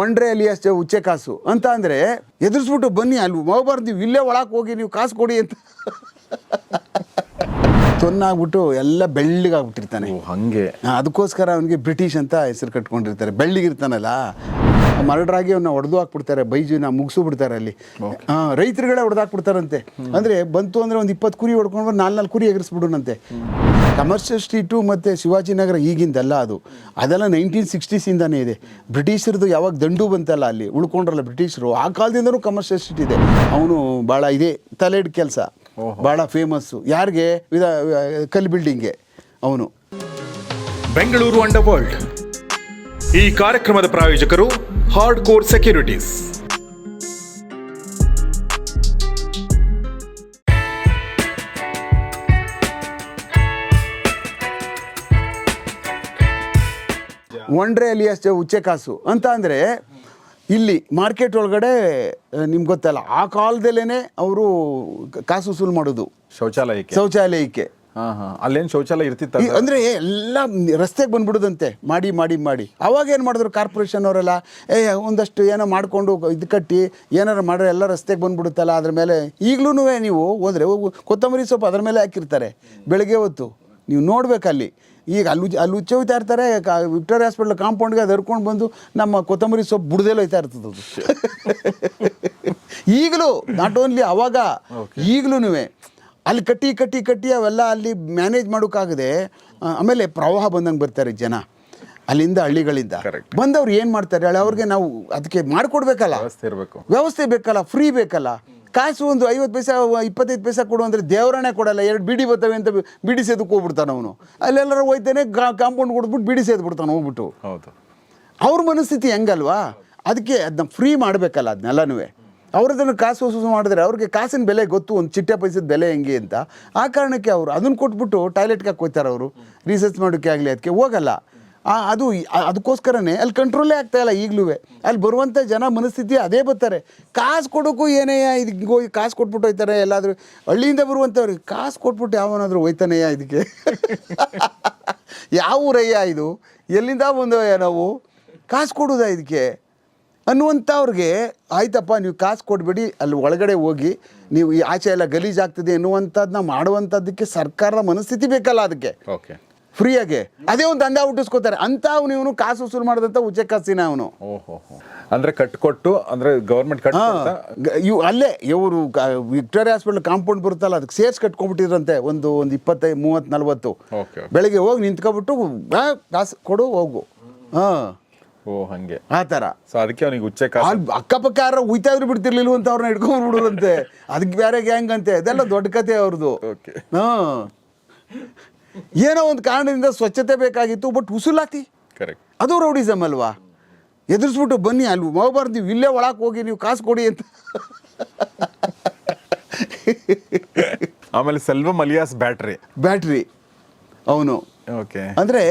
ಒಂಡ್ರೆ ಅಲ್ಲಿ ಅಷ್ಟೇ ಉಚ್ಚೆ ಕಾಸು. ಅಂತ ಅಂದ್ರೆ ಎದುರಿಸ್ಬಿಟ್ಟು ಬನ್ನಿ ಅಲ್ಲಿ ಹೋಗ್ಬಾರ್ದು ನೀವು ಇಲ್ಲೇ ಒಳಗೆ ಹೋಗಿ ನೀವು ಕಾಸು ಕೊಡಿ ಅಂತ. ತೊನ್ನಾಗ್ಬಿಟ್ಟು ಎಲ್ಲ ಬೆಳ್ಳಿಗಾಗ್ಬಿಟ್ಟಿರ್ತಾನೆ ಹಂಗೆ. ಅದಕ್ಕೋಸ್ಕರ ಅವನಿಗೆ ಬ್ರಿಟಿಷ್ ಅಂತ ಹೆಸರು ಕಟ್ಕೊಂಡಿರ್ತಾರೆ. ಬೆಳ್ಳಿಗಿರ್ತಾನಲ್ಲ ಮರಡ್ರಾಗಿ ಅವನ್ನ ಹೊಡೆದು ಹಾಕ್ಬಿಡ್ತಾರೆ ಬೈಜುನ ಮುಗಿಸು ಬಿಡ್ತಾರೆ ಅಲ್ಲಿ. ಹಾಂ ರೈತರುಗಳೇ ಹೊಡೆದಾಕ್ಬಿಡ್ತಾರಂತೆ. ಅಂದರೆ ಬಂತು ಅಂದರೆ ಒಂದು ಇಪ್ಪತ್ತು ಕುರಿ ಹೊಡ್ಕೊಂಡು ನಾಲ್ಕು ನಾಲ್ಕು ಕುರಿ ಎಗರಿಸ್ಬಿಡುನಂತೆ ಕಮರ್ಷಿಯಲ್ ಸ್ಟ್ರೀಟು ಮತ್ತು ಶಿವಾಜಿನಗರ ಈಗಿಂದಲ್ಲ ಅದು. ಅದೆಲ್ಲ ನೈನ್ಟೀನ್ ಸಿಕ್ಸ್ಟೀಸಿಂದನೇ ಇದೆ. ಬ್ರಿಟಿಷರದು ಯಾವಾಗ ದಂಡು ಬಂತಲ್ಲ ಅಲ್ಲಿ ಉಳ್ಕೊಂಡ್ರಲ್ಲ ಬ್ರಿಟಿಷರು ಆ ಕಾಲದಿಂದನೂ ಕಮರ್ಷಿಯಲ್ ಸ್ಟ್ರೀಟ್ ಇದೆ. ಅವನು ಭಾಳ ಇದೆ ತಲೆಡ್ ಕೆಲಸ. ಭಾಳ ಫೇಮಸ್ಸು ಯಾರಿಗೆ? ವಿಧ ಕಲ್ ಬಿಲ್ಡಿಂಗ್ಗೆ ಅವನು. ಬೆಂಗಳೂರು ಅಂಡರ್ ವರ್ಲ್ಡ್ ಈ ಕಾರ್ಯಕ್ರಮದ ಪ್ರಾಯೋಜಕರು ಹಾರ್ಡ್ ಕೋರ್ ಸೆಕ್ಯೂರಿಟೀಸ್ ಒಂಡ್ರೆ ಅಲ್ಲಿ ಅಷ್ಟೇ ಉಚ್ಚೆ ಕಾಸು. ಅಂತ ಅಂದರೆ ಇಲ್ಲಿ ಮಾರ್ಕೆಟ್ ಒಳಗಡೆ ನಿಮ್ಗೆ ಗೊತ್ತಲ್ಲ ಆ ಕಾಲದಲ್ಲೇ ಅವರು ಕಾಸು ವಸೂಲು ಮಾಡೋದು. ಶೌಚಾಲಯಕ್ಕೆ. ಶೌಚಾಲಯಕ್ಕೆ. ಅಲ್ಲೇನು ಹಾ. ಅಲ್ಲೇನ್ ಶೌಚಾಲಯ ಇರ್ತಿತ್ತು ಅಂದರೆ ಎಲ್ಲ ರಸ್ತೆಗೆ ಬಂದ್ಬಿಡುದಂತೆ ಮಾಡಿ ಮಾಡಿ ಮಾಡಿ. ಅವಾಗ ಏನು ಮಾಡಿದ್ರು ಕಾರ್ಪೊರೇಷನ್ ಅವರೆಲ್ಲ ಏ ಒಂದಷ್ಟು ಏನೋ ಮಾಡಿಕೊಂಡು ಇದು ಕಟ್ಟಿ ಏನಾರು ಮಾಡ್ರೆ ಎಲ್ಲ ರಸ್ತೆಗೆ ಬಂದ್ಬಿಡುತ್ತಲ್ಲ ಅದ್ರ ಮೇಲೆ ಈಗಲೂ ನೀವು ಹೋದರೆ ಕೊತ್ತಂಬರಿ ಸೊಪ್ಪು ಅದ್ರ ಮೇಲೆ ಹಾಕಿರ್ತಾರೆ ಬೆಳಗ್ಗೆ ಹೊತ್ತು. ನೀವು ನೋಡಬೇಕಲ್ಲಿ. ಈಗ ಅಲ್ಲಿ ಅಲ್ಲಿ ಉಚ್ಚ ಹೋಯ್ತಾ ಇರ್ತಾರೆ ವಿಕ್ಟೋರಿಯಾ ಹಾಸ್ಪಿಟ್ಲ್ ಕಾಂಪೌಂಡ್ಗೆ ಅದು ಹರ್ಕೊಂಡು ಬಂದು ನಮ್ಮ ಕೊತ್ತಂಬರಿ ಸೊಪ್ಪು ಬುಡ್ದೆಲ್ಲ ಹೋಯ್ತಾ ಇರ್ತದೆ ಅದು. ಈಗಲೂ ನಾಟ್ ಓನ್ಲಿ ಅವಾಗ ಈಗಲೂ ಅಲ್ಲಿ ಕಟ್ಟಿ ಕಟ್ಟಿ ಕಟ್ಟಿ ಅವೆಲ್ಲ ಅಲ್ಲಿ ಮ್ಯಾನೇಜ್ ಮಾಡೋಕ್ಕಾಗದೆ ಆಮೇಲೆ ಪ್ರವಾಹ ಬಂದಂಗೆ ಬರ್ತಾರೆ ಜನ. ಅಲ್ಲಿಂದ ಹಳ್ಳಿಗಳಿಂದ. ಬಂದವ್ರು ಏನು ಮಾಡ್ತಾರೆ ಹೇಳಿ ಅವ್ರಿಗೆ ನಾವು ಅದಕ್ಕೆ ಮಾಡಿಕೊಡ್ಬೇಕಲ್ಲ. ವ್ಯವಸ್ಥೆ ಇರಬೇಕು. ವ್ಯವಸ್ಥೆ ಬೇಕಲ್ಲ ಫ್ರೀ ಬೇಕಲ್ಲ. ಕಾಸು ಒಂದು ಐವತ್ತು ಪೈಸೆ ಇಪ್ಪತ್ತೈದು ಪೈಸೆ ಕೊಡು ಅಂದರೆ ದೇವರನ್ನೇ ಕೊಡಲ್ಲ. ಎರಡು ಬಿಡಿ ಬರ್ತವೆ ಅಂತ ಬಿಡಿ ಸೇದಕ್ಕೆ ಹೋಗ್ಬಿಡ್ತಾನೆ ಅವನು. ಅಲ್ಲೆಲ್ಲರೂ ಹೋಯ್ತೇನೆ ಕಾಂಪೌಂಡ್ ಕೊಡ್ಬಿಟ್ಟು ಬಿಡಿ ಸೇದ್ಬಿಡ್ತಾನೆ ಹೋಗ್ಬಿಟ್ಟು. ಹೌದು. ಅವ್ರ ಮನಸ್ಥಿತಿ ಹೆಂಗಲ್ವಾ? ಅದಕ್ಕೆ ಅದನ್ನ ಫ್ರೀ ಮಾಡಬೇಕಲ್ಲ ಅದನ್ನೆಲ್ಲನೂ ಅವ್ರದನ್ನು ಕಾಸು ವಸೂಸು ಮಾಡಿದ್ರೆ ಅವ್ರಿಗೆ ಕಾಸಿನ ಬೆಲೆ ಗೊತ್ತು ಒಂದು ಚಿಟ್ಟೆ ಪೈಸದ ಬೆಲೆ ಹೆಂಗೆ ಅಂತ. ಆ ಕಾರಣಕ್ಕೆ ಅವರು ಅದನ್ನು ಕೊಟ್ಬಿಟ್ಟು ಟಾಯ್ಲೆಟ್ಗೆ ಹಾಕೋಯ್ತಾರೆ ಅವರು. ರಿಸರ್ಚ್ ಮಾಡೋಕ್ಕೆ ಆಗಲಿ ಅದಕ್ಕೆ ಹೋಗಲ್ಲ. ಅದು ಅದಕ್ಕೋಸ್ಕರನೇ ಅಲ್ಲಿ ಕಂಟ್ರೋಲೇ ಆಗ್ತಾ ಇಲ್ಲ ಈಗಲೂ ಅಲ್ಲಿ ಬರುವಂಥ ಜನ ಮನಸ್ಥಿತಿ ಅದೇ ಬರ್ತಾರೆ. ಕಾಸು ಕೊಡೋಕ್ಕೂ ಏನೇಯ ಇದಕ್ಕೆ ಹೋಗಿ ಕಾಸು ಕೊಟ್ಬಿಟ್ಟು ಹೋಯ್ತಾರೆ, ಎಲ್ಲಾದರೂ ಹಳ್ಳಿಯಿಂದ ಬರುವಂಥವ್ರಿಗೆ ಕಾಸು ಕೊಟ್ಬಿಟ್ಟು ಯಾವನಾದರೂ ಹೋಯ್ತಾನೆಯ ಇದಕ್ಕೆ? ಯಾವ ಊರಯ್ಯ ಇದು? ಎಲ್ಲಿಂದ ಬಂದವಯ್ಯ ನಾವು? ಕಾಸು ಕೊಡೋದಾ ಇದಕ್ಕೆ? ಅನ್ನುವಂಥವ್ರಿಗೆ ಆಯ್ತಪ್ಪ, ನೀವು ಕಾಸು ಕೊಡಬೇಡಿ, ಅಲ್ಲಿ ಒಳಗಡೆ ಹೋಗಿ, ನೀವು ಈ ಆಚೆ ಎಲ್ಲ ಗಲೀಜಾಗ್ತದೆ ಎನ್ನುವಂಥದ್ದನ್ನ ಮಾಡುವಂಥದ್ದಕ್ಕೆ ಸರ್ಕಾರದ ಮನಸ್ಥಿತಿ ಬೇಕಲ್ಲ ಅದಕ್ಕೆ. ಓಕೆ ಫ್ರೀಯಾಗೆ. ಅದೇ ಒಂದು ದಂಡ ಹುಟ್ಟಿಸ್ಕೋತಾರೆ. ಅಂತ ಅವನು ಇವನು ಕಾಸು ವಸೂಲು ಮಾಡಿದಂತ ಉಚ್ಚೆ ಕಾಸಿನ ಅವನು. ಓಹೋ ಅಂದ್ರೆ ಕಟ್ಕೊಟ್ಟು ಅಂದ್ರೆ ಗವರ್ಮೆಂಟ್ ಕಟ್ ಇವು ಅಲ್ಲೇ ಇವರು ವಿಕ್ಟೋರಿಯಾ ಹಾಸ್ಪಿಟಲ್ ಕಾಂಪೌಂಡ್ ಬರುತ್ತಲ್ಲ ಅದಕ್ಕೆ ಸೇರ್ಸ್ ಕಟ್ಕೊಂಡ್ಬಿಟ್ಟಿದ್ರಂತೆ ಒಂದು ಒಂದು ಇಪ್ಪತ್ತೈದು ಮೂವತ್ತು ನಲ್ವತ್ತು ಓಕೆ. ಬೆಳಗ್ಗೆ ಹೋಗಿ ನಿಂತ್ಕೊಬಿಟ್ಟು ಕಾಸು ಕೊಡು ಹೋಗು. ಹಾಂ. ಓ ಹಂಗೆ. ಆ ಥರ ಸೊ ಅದಕ್ಕೆ ಅವನಿಗೆ ಉಚ್ಚೆ ಅಕ್ಕಪಕ್ಕ ಯಾರು ಉಯ್ತಾ ಇದ್ರು ಬಿಡ್ತಿರ್ಲಿಲ್ಲ ಅಂತ ಅವ್ರನ್ನ ಹಿಡ್ಕೊಂಡ್ಬಿಡೋದಂತೆ ಅದಕ್ಕೆ ಬೇರೆ ಗ್ಯಾಂಗ್ ಅಂತೆ. ಅದೆಲ್ಲ ದೊಡ್ಡ ಕತೆ ಅವ್ರದ್ದು ಓಕೆ. ಹಾಂ. ಏನೋ ಒಂದು ಕಾರಣದಿಂದ ಸ್ವಚ್ಛತೆ ಬೇಕಾಗಿತ್ತು ಬಟ್ ಉಸುಲಾತಿ. ಕರೆಕ್ಟ್ ಅದು ರೌಡಿಸಮ್ ಅಲ್ವಾ? ಎದುರಿಸ್ಬಿಟ್ಟು ಬನ್ನಿ ಅಲ್ಲಿ ಹೋಗ್ಬಾರ್ದು ನೀವು ಇಲ್ಲೇ ಒಳಗೆ ಹೋಗಿ ನೀವು ಕಾಸು ಕೊಡಿ ಅಂತ. ಆಮೇಲೆ ಸೆಲ್ವಮ್ ಅಲಿಯಾಸ್ ಬ್ಯಾಟ್ರಿ. ಬ್ಯಾಟ್ರಿ ಅವನು. ಓಕೆ ಅಂದರೆ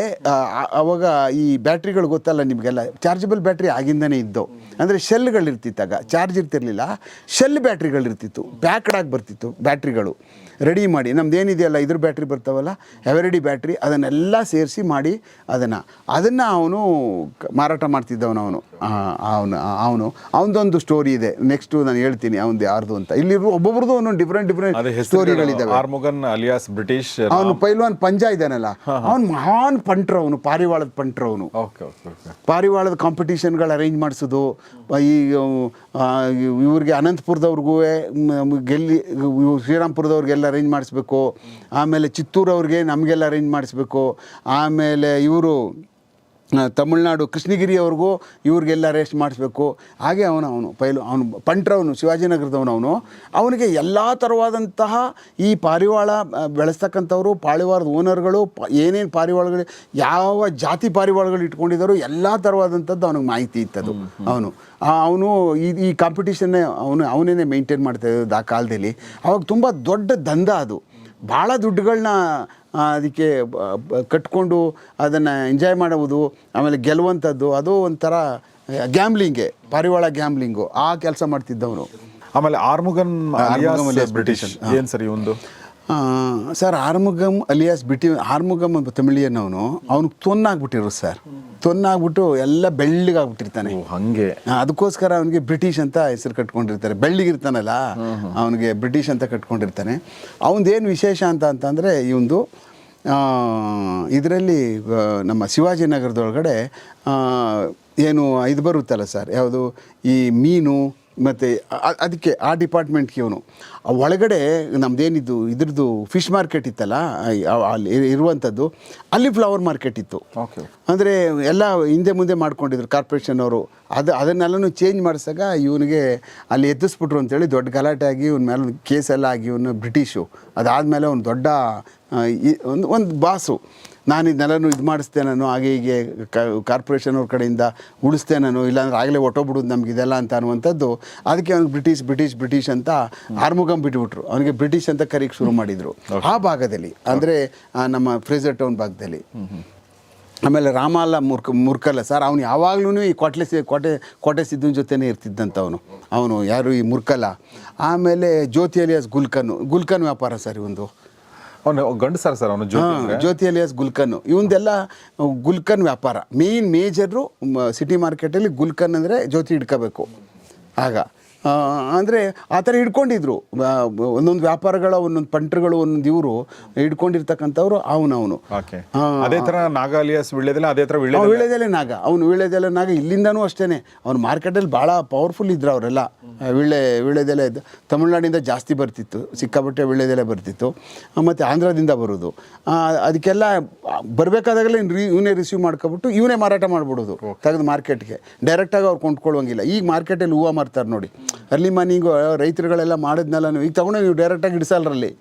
ಅವಾಗ ಈ ಬ್ಯಾಟ್ರಿಗಳು ಗೊತ್ತಲ್ಲ ನಿಮಗೆಲ್ಲ? ಚಾರ್ಜಬಲ್ ಬ್ಯಾಟ್ರಿ ಆಗಿಂದನೇ ಇದ್ದು. ಅಂದರೆ ಶೆಲ್ಗಳಿರ್ತಿತ್ತಾಗ ಚಾರ್ಜ್ ಇರ್ತಿರ್ಲಿಲ್ಲ. ಶೆಲ್ ಬ್ಯಾಟ್ರಿಗಳಿರ್ತಿತ್ತು ಪ್ಯಾಕ್ಡಾಗಿ ಬರ್ತಿತ್ತು ಬ್ಯಾಟ್ರಿಗಳು. ರೆಡಿ ಮಾಡಿ. ನಮ್ದು ಏನಿದೆಯಲ್ಲ ಇದ್ರ ಬ್ಯಾಟ್ರಿ ಬರ್ತಾವಲ್ಲ? ಎವರೆಡಿ ಬ್ಯಾಟ್ರಿ ಅದನ್ನೆಲ್ಲ ಸೇರಿಸಿ ಮಾಡಿ ಅದನ್ನು. ಅದನ್ನು ಅವನು ಮಾರಾಟ ಮಾಡ್ತಿದ್ದವನು ಅವನು. ಅವನು ಅವನು. ಅವನದೊಂದು ಸ್ಟೋರಿ ಇದೆ. ನೆಕ್ಸ್ಟು ನಾನು ಹೇಳ್ತೀನಿ ಅವನದು ಯಾರ್ದು ಅಂತ. ಇಲ್ಲಿ ಒಬ್ಬೊಬ್ರದ್ದು ಒಂದೊಂದು ಡಿಫ್ರೆಂಟ್ ಡಿಫ್ರೆಂಟ್ ಸ್ಟೋರಿಗಳಿದ್ದಾವೆ ಅಲಿಯಾಸ್ ಬ್ರಿಟಿಷ್ ಅವನು ಪೈಲ್ವಾನ್ ಪಂಜಾ ಇದ್ದಾನಲ್ಲ. ಅವನು ಮಹಾನ್ ಪಂಟ್ರವನು ಪಾರಿವಾಳದ ಪಂಟ್ರು ಅವನು. ಓಕೆ ಓಕೆ ಓಕೆ ಪಾರಿವಾಳದ ಕಾಂಪಿಟೀಷನ್ಗಳು ಅರೇಂಜ್ ಮಾಡಿಸೋದು. ಈ ಇವ್ರಿಗೆ ಅನಂತಪುರದವ್ರಿಗೂ ಗೆಲ್ಲಿ ಶ್ರೀರಾಮ್ಪುರದವ್ರಿಗೆಲ್ಲ ಅರೇಂಜ್ ಮಾಡಿಸ್ಬೇಕು. ಆಮೇಲೆ ಚಿತ್ತೂರವ್ರಿಗೆ ನಮಗೆಲ್ಲ ಅರೇಂಜ್ ಮಾಡಿಸ್ಬೇಕು. ಆಮೇಲೆ ಇವರು ತಮಿಳ್ನಾಡು ಕೃಷ್ಣಗಿರಿಯವ್ರಿಗೂ ಇವ್ರಿಗೆಲ್ಲ ಅರೆಸ್ಟ್ ಮಾಡಿಸ್ಬೇಕು. ಹಾಗೆ ಅವನು ಅವನು ಪೈಲು ಅವನು ಪಂಟ್ರವನು ಶಿವಾಜಿನಗರದವನು ಅವನು ಅವನಿಗೆ ಎಲ್ಲ ಥರವಾದಂತಹ ಈ ಪಾರಿವಾಳ ಬೆಳೆಸ್ತಕ್ಕಂಥವ್ರು ಪಾರಿವಾಳದ ಓನರ್ಗಳು ಪ ಏನೇನು ಪಾರಿವಾಳಗಳು ಯಾವ ಜಾತಿ ಪಾರಿವಾಳಗಳು ಇಟ್ಕೊಂಡಿದ್ದಾರೋ ಎಲ್ಲ ಥರವಾದಂಥದ್ದು ಅವನಿಗೆ ಮಾಹಿತಿ ಇತ್ತದು ಅವನು. ಅವನು ಈ ಈ ಕಾಂಪಿಟೇಷನ್ನೇ ಅವನು ಅವನೇ ಮೇಂಟೈನ್ ಮಾಡ್ತಾ ಇರೋದು ಆ ಕಾಲದಲ್ಲಿ. ಅವಾಗ ತುಂಬ ದೊಡ್ಡ ದಂಧ ಅದು. ಭಾಳ ದುಡ್ಡುಗಳನ್ನ ಅದಕ್ಕೆ ಕಟ್ಕೊಂಡು ಅದನ್ನು ಎಂಜಾಯ್ ಮಾಡುವುದು ಆಮೇಲೆ ಗೆಲ್ಲುವಂಥದ್ದು ಅದು ಒಂಥರ ಗ್ಯಾಮ್ಲಿಂಗೆ ಪಾರಿವಾಳ ಗ್ಯಾಮ್ಲಿಂಗು ಆ ಕೆಲಸ ಮಾಡ್ತಿದ್ದವನು. ಆಮೇಲೆ ಆರ್ಮುಗನ್ ಬ್ರಿಟಿಷ್. ಏನು ಸರಿ ಒಂದು? ಸರ್ ಆರ್ಮುಗಮ್ ಅಲಿಯಾಸ್ ಬಿಟ್ಟಿ ಆರ್ಮುಗಮ್ ಅಂತ ತಮಿಳಿಯನ್ ಅವನು ಅವ್ನಿಗೆ ತೊನ್ನಾಗ್ಬಿಟ್ಟಿರು ಸರ್. ತೊನ್ನಾಗ್ಬಿಟ್ಟು ಎಲ್ಲ ಬೆಳ್ಳಗಾಗ್ಬಿಟ್ಟಿರ್ತಾನೆ. ಹಂಗೆ. ಅದಕ್ಕೋಸ್ಕರ ಅವನಿಗೆ ಬ್ರಿಟಿಷ್ ಅಂತ ಹೆಸರು ಕಟ್ಕೊಂಡಿರ್ತಾರೆ. ಬೆಳ್ಳಿಗಿರ್ತಾನಲ್ಲ ಅವನಿಗೆ ಬ್ರಿಟಿಷ್ ಅಂತ ಕಟ್ಕೊಂಡಿರ್ತಾನೆ. ಅವನದೇನು ವಿಶೇಷ ಅಂತ ಅಂತಂದರೆ ಇವಂದು ಇದರಲ್ಲಿ ನಮ್ಮ ಶಿವಾಜಿನಗರದೊಳಗಡೆ ಏನು ಇದು ಬರುತ್ತಲ್ಲ ಸರ್ ಯಾವುದು ಈ ಮೀನು ಮತ್ತು ಅದಕ್ಕೆ ಆ ಡಿಪಾರ್ಟ್ಮೆಂಟ್ಗೆ ಇವನು. ಒಳಗಡೆ ನಮ್ಮದೇನಿದ್ದು ಇದ್ರದ್ದು ಫಿಶ್ ಮಾರ್ಕೆಟ್ ಇತ್ತಲ್ಲ ಅಲ್ಲಿ ಇರುವಂಥದ್ದು ಅಲ್ಲಿ ಫ್ಲವರ್ ಮಾರ್ಕೆಟ್ ಇತ್ತು. ಓಕೆ ಅಂದರೆ ಎಲ್ಲ ಹಿಂದೆ ಮುಂದೆ ಮಾಡ್ಕೊಂಡಿದ್ರು ಕಾರ್ಪೊರೇಷನ್ ಅವರು. ಅದು ಅದನ್ನೆಲ್ಲನೂ ಚೇಂಜ್ ಮಾಡಿಸಾಗ ಇವನಿಗೆ ಅಲ್ಲಿ ಎತ್ತಿಸ್ಬಿಟ್ರು ಅಂತೇಳಿ ದೊಡ್ಡ ಗಲಾಟೆ ಆಗಿ ಇವನ ಮೇಲೆ ಕೇಸೆಲ್ಲ ಆಗಿ ಇವನು ಬ್ರಿಟಿಷು. ಅದಾದಮೇಲೆ ಅವನು ದೊಡ್ಡ ಒಂದು ಒಂದು ಬಾಸು. ನಾನು ಇದನ್ನೆಲ್ಲನೂ ಇದು ಮಾಡಿಸ್ತೆ ನಾನು ಹಾಗೆ ಹೀಗೆ ಕಾರ್ಪೊರೇಷನ್ ಅವ್ರ ಕಡೆಯಿಂದ ಉಳಿಸ್ತೇನೋ ನಾನು ಇಲ್ಲಾಂದ್ರೆ ಆಗಲೇ ಬಿಡೋದು ನಮ್ಗೆ ಇದೆಲ್ಲ ಅಂತ ಅನ್ನುವಂಥದ್ದು ಅದಕ್ಕೆ ಅವ್ನಿಗೆ ಬ್ರಿಟಿಷ್ ಬ್ರಿಟಿಷ್ ಬ್ರಿಟಿಷ್ ಅಂತ ಆರ್ಮುಗಮ್ ಬಿಟ್ಬಿಟ್ರು. ಅವನಿಗೆ ಬ್ರಿಟಿಷ್ ಅಂತ ಕರೀಕ್ಕೆ ಶುರು ಮಾಡಿದರು. ಆ ಭಾಗದಲ್ಲಿ ಅಂದರೆ ನಮ್ಮ ಫ್ರೇಜರ್ ಟೌನ್ ಭಾಗದಲ್ಲಿ. ಆಮೇಲೆ ರಾಮಲ್ಲ ಮುರ್ಕ ಮುರ್ಕಲ್ಲ ಸರ್ ಅವ್ನು ಯಾವಾಗ್ಲೂ ಈ ಕೊಟ್ಲೆ ಸಿ ಕೋಟೆ ಕೋಟೆ ಸಿದ್ದನ ಜೊತೆನೇ ಇರ್ತಿದ್ದಂತ ಅವನು. ಅವನು ಯಾರು ಈ ಮುರ್ಕಲ್ಲ. ಆಮೇಲೆ ಜ್ಯೋತಿ ಅಲಿಯಾಸ್ ಗುಲ್ಕನ್ ಗುಲ್ಕನ್ ವ್ಯಾಪಾರ ಸರ್ ಇವಂದು. ಅವನು ಗಂಡು ಸರ್ ಸರ್ ಅವನು ಜ್ಯೋತಿ ಅಲಿಯಾಸ್ ಗುಲ್ಕನ್. ಇವಂದೆಲ್ಲ ಗುಲ್ಕನ್ ವ್ಯಾಪಾರ. ಮೇನ್ ಮೇಜರು ಸಿಟಿ ಮಾರ್ಕೆಟಲ್ಲಿ ಗುಲ್ಕನ್ ಅಂದರೆ ಜ್ಯೋತಿ ಹಿಡ್ಕೋಬೇಕು. ಆಗ. ಅಂದರೆ ಆ ಥರ ಹಿಡ್ಕೊಂಡಿದ್ರು. ಒಂದೊಂದು ವ್ಯಾಪಾರಗಳ ಒಂದೊಂದು ಪಂಟ್ರುಗಳು ಒಂದೊಂದು ಇವರು ಹಿಡ್ಕೊಂಡಿರ್ತಕ್ಕಂಥವ್ರು ಅವನು ಓಕೆ. ಅದೇ ಥರ ನಾಗ ಅಲಿಯಾಸ್ ವಿಳ್ಳೆದೆಲ್ಲ ಅದೇ ಥರ ವಿಳ್ಯದಲ್ಲೇ? ಅವ್ನು ವೀಳ್ಯದೆಲೆ ನಾಗ. ಅವನು ವೀಳ್ಯದೆಲೆ ನಾಗ ಇಲ್ಲಿಂದನೂ ಅಷ್ಟೇ ಅವ್ನು ಮಾರ್ಕೆಟಲ್ಲಿ ಭಾಳ ಪವರ್ಫುಲ್ ಇದ್ರು ಅವರೆಲ್ಲ. ವಿಳ್ಳೆ ವೀಳ್ಯದೆಲೆ ತಮಿಳ್ನಾಡಿಂದ ಜಾಸ್ತಿ ಬರ್ತಿತ್ತು. ಸಿಕ್ಕಾಪಟ್ಟೆ ವೀಳ್ಯದೆಲೆ ಬರ್ತಿತ್ತು. ಮತ್ತು ಆಂಧ್ರದಿಂದ ಬರೋದು. ಅದಕ್ಕೆಲ್ಲ ಬರಬೇಕಾದಾಗಲೇ ಇವನೇ ರಿಸೀವ್ ಮಾಡ್ಕೊಬಿಟ್ಟು ಇವನೇ ಮಾರಾಟ ಮಾಡಿಬಿಡೋದು. ತೆಗೆದು ಮಾರ್ಕೆಟ್ಗೆ ಡೈರೆಕ್ಟಾಗಿ ಅವ್ರು ಕೊಂಡ್ಕೊಳ್ಳೋಂಗಿಲ್ಲ ಈಗ ಮಾರ್ಕೆಟಲ್ಲಿ ಹೂವು ಮಾರ್ತಾರೆ ನೋಡಿ. ಅರ್ಲಿ ಮಾರ್ನಿಂಗು ರೈತರುಗಳೆಲ್ಲ ಮಾಡಿದ್ನೆಲ್ಲ ಈಗ ತಗೊಂಡು ನೀವು ಡೈರೆಕ್ಟಾಗಿ ಇಡಿಸಲ್ರಲ್ಲಿ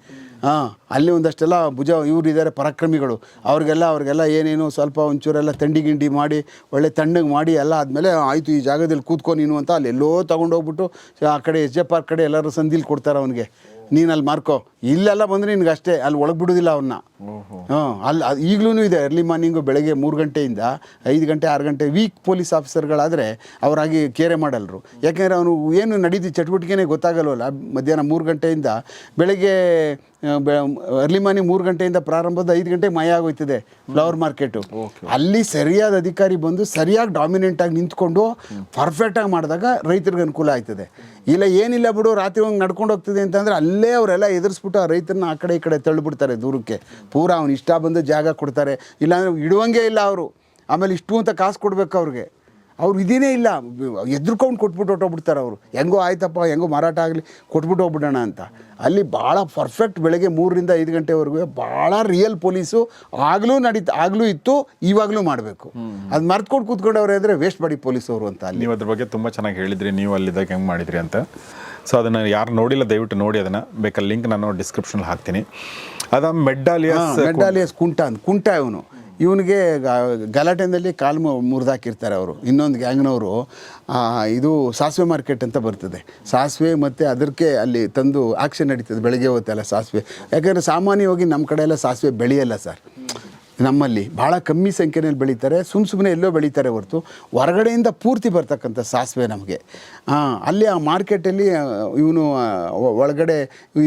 ಹಾಂ, ಅಲ್ಲಿ ಒಂದಷ್ಟೆಲ್ಲ ಭುಜ, ಇವ್ರು ಇದ್ದಾರೆ ಪರಾಕ್ರಮಿಗಳು. ಅವ್ರಿಗೆಲ್ಲ ಅವ್ರಿಗೆಲ್ಲ ಏನೇನು ಸ್ವಲ್ಪ ಒಂಚೂರೆಲ್ಲ ತಂಡಿ ಗಿಂಡಿ ಮಾಡಿ, ಒಳ್ಳೆ ತಣ್ಣಗೆ ಮಾಡಿ ಎಲ್ಲ ಆದಮೇಲೆ ಆಯಿತು ಈ ಜಾಗದಲ್ಲಿ ಕೂತ್ಕೊ ನೀನು ಅಂತ ಅಲ್ಲಿ ಎಲ್ಲೋ ತೊಗೊಂಡೋಗ್ಬಿಟ್ಟು ಆ ಕಡೆ ಎಸ್ ಜೆ ಪಾರ್ಕ್ ಕಡೆ ಎಲ್ಲರೂ ಸಂದಿಲ್ ಕೊಡ್ತಾರೆ ಅವನಿಗೆ. ನೀನು ಅಲ್ಲಿ ಮಾರ್ಕೋ. ಇಲ್ಲೆಲ್ಲ ಬಂದರೆ ನಿನ್ಗೆ ಅಷ್ಟೇ ಅಲ್ಲಿ ಒಳಗೆ ಬಿಡೋದಿಲ್ಲ ಅವನ್ನ ಹಾಂ ಅಲ್ಲಿ ಅದು ಈಗಲೂ ಇದೆ ಅರ್ಲಿ ಮಾರ್ನಿಂಗು ಬೆಳಗ್ಗೆ ಮೂರು ಗಂಟೆಯಿಂದ ಐದು ಗಂಟೆ ಆರು ಗಂಟೆ ವೀಕ್ ಪೊಲೀಸ್ ಆಫೀಸರ್ಗಳಾದರೆ ಅವರಾಗಿ ಕೇರೆ ಮಾಡಲ್ರು. ಯಾಕೆಂದರೆ ಅವನು ಏನು ನಡೀತಿ ಚಟುವಟಿಕೆನೇ ಗೊತ್ತಾಗಲ್ವಲ್ಲ ಮಧ್ಯಾಹ್ನ ಮೂರು ಗಂಟೆಯಿಂದ ಬೆಳಗ್ಗೆ ಅರ್ಲಿ ಮಾರ್ನಿಂಗ್ ಮೂರು ಗಂಟೆಯಿಂದ ಪ್ರಾರಂಭದ ಐದು ಗಂಟೆ ಮಯ ಆಗೋಯ್ತದೆ ಫ್ಲವರ್ ಮಾರ್ಕೆಟು ಅಲ್ಲಿ ಸರಿಯಾದ ಅಧಿಕಾರಿ ಬಂದು ಸರಿಯಾಗಿ ಡಾಮಿನೆಂಟ್ ಆಗಿ ನಿಂತ್ಕೊಂಡು ಪರ್ಫೆಕ್ಟಾಗಿ ಮಾಡಿದಾಗ ರೈತರಿಗೆ ಅನುಕೂಲ ಆಯ್ತದೆ. ಇಲ್ಲ ಏನಿಲ್ಲ ಬಿಡು ರಾತ್ರಿ ಹೋಗಿ ನಡ್ಕೊಂಡು ಹೋಗ್ತದೆ ಅಂತಂದ್ರೆ ಅಲ್ಲೇ ಅವರೆಲ್ಲ ಎದುರಿಸ್ಬಿಟ್ಟು ಆ ರೈತರನ್ನ ಆ ಕಡೆ ಈ ಕಡೆ ತಳ್ಳಿಬಿಡ್ತಾರೆ ದೂರಕ್ಕೆ. ಪೂರ ಅವ್ನು ಇಷ್ಟ ಬಂದು ಜಾಗ ಕೊಡ್ತಾರೆ. ಇಲ್ಲಾಂದ್ರೆ ಇಡುವಂಗೆ ಇಲ್ಲ ಅವರು. ಆಮೇಲೆ ಇಷ್ಟು ಅಂತ ಕಾಸು ಕೊಡ್ಬೇಕು ಅವ್ರಿಗೆ. ಅವ್ರು ಇದೇನೇ ಇಲ್ಲ. ಎದ್ರುಕೊಂಡು ಕೊಟ್ಬಿಟ್ಟು ಹೊಟ್ಟೋಗ್ಬಿಡ್ತಾರೆ ಅವರು. ಹೆಂಗೋ ಆಯ್ತಪ್ಪ ಹೆಂಗೋ ಮಾರಾಟ ಆಗಲಿ ಕೊಟ್ಬಿಟ್ಟು ಹೋಗ್ಬಿಡೋಣ ಅಂತ. ಅಲ್ಲಿ ಭಾಳ ಪರ್ಫೆಕ್ಟ್ ಬೆಳಗ್ಗೆ ಮೂರರಿಂದ ಐದು ಗಂಟೆವರೆಗೂ ಭಾಳ ರಿಯಲ್ ಪೊಲೀಸು ಆಗಲೂ ನಡೀತು ಆಗಲೂ ಇತ್ತು ಇವಾಗಲೂ ಮಾಡಬೇಕು. ಅದು ಮರ್ತ್ಕೊಂಡು ಕೂತ್ಕೊಂಡವ್ರೆ ಅಂದರೆ ವೇಸ್ಟ್ ಮಾಡಿ ಪೊಲೀಸವರು ಅಂತ ಅಲ್ಲಿ. ನೀವು ಅದ್ರ ಬಗ್ಗೆ ತುಂಬ ಚೆನ್ನಾಗಿ ಹೇಳಿದ್ರಿ ನೀವು ಅಲ್ಲಿದ್ದಾಗ ಹೆಂಗೆ ಮಾಡಿದ್ರಿ ಅಂತ. ಸೊ ಅದನ್ನು ಯಾರು ನೋಡಿಲ್ಲ ದಯವಿಟ್ಟು ನೋಡಿ ಅದನ್ನು. ಬೇಕಾದ್ರೆ ಲಿಂಕ್ ನಾನು ಡಿಸ್ಕ್ರಿಪ್ಷನ್ ಹಾಕ್ತೀನಿ. ಅದ ಮೆಡ್ಡಾಲಿಯಸ್ ಮೆಡ್ಡಾಲಿಯಸ್ ಕುಂಟ. ಅಂತ ಕುಂಟ ಇವನು. ಇವನಿಗೆ ಗಲಾಟೆನಲ್ಲಿ ಕಾಲು ಮುರಿದಾಕಿರ್ತಾರೆ ಅವರು. ಇನ್ನೊಂದು ಗ್ಯಾಂಗ್ನವರು ಇದು ಸಾಸಿವೆ ಮಾರ್ಕೆಟ್ ಅಂತ ಬರ್ತದೆ. ಸಾಸಿವೆ ಮತ್ತು ಅದಕ್ಕೆ ಅಲ್ಲಿ ತಂದು ಆಕ್ಷನ್ ನಡೀತದೆ, ಬೆಳಗ್ಗೆ ಹೊತ್ತೆಲ್ಲ ಸಾಸಿವೆ. ಯಾಕಂದರೆ ಸಾಮಾನ್ಯವಾಗಿ ನಮ್ಮ ಕಡೆ ಎಲ್ಲ ಸಾಸಿವೆ ಬೆಳೆಯಲ್ಲ ಸರ್. ನಮ್ಮಲ್ಲಿ ಭಾಳ ಕಮ್ಮಿ ಸಂಖ್ಯೆಯಲ್ಲಿ ಬೆಳೀತಾರೆ ಸುಮ್ ಸುಮ್ಮನೆ ಎಲ್ಲೋ ಬೆಳೀತಾರೆ ಹೊರತು ಹೊರಗಡೆಯಿಂದ ಪೂರ್ತಿ ಬರ್ತಕ್ಕಂಥ ಸಾಸಿವೆ ನಮಗೆ. ಅಲ್ಲಿ ಆ ಮಾರ್ಕೆಟಲ್ಲಿ ಇವನು ಒಳಗಡೆ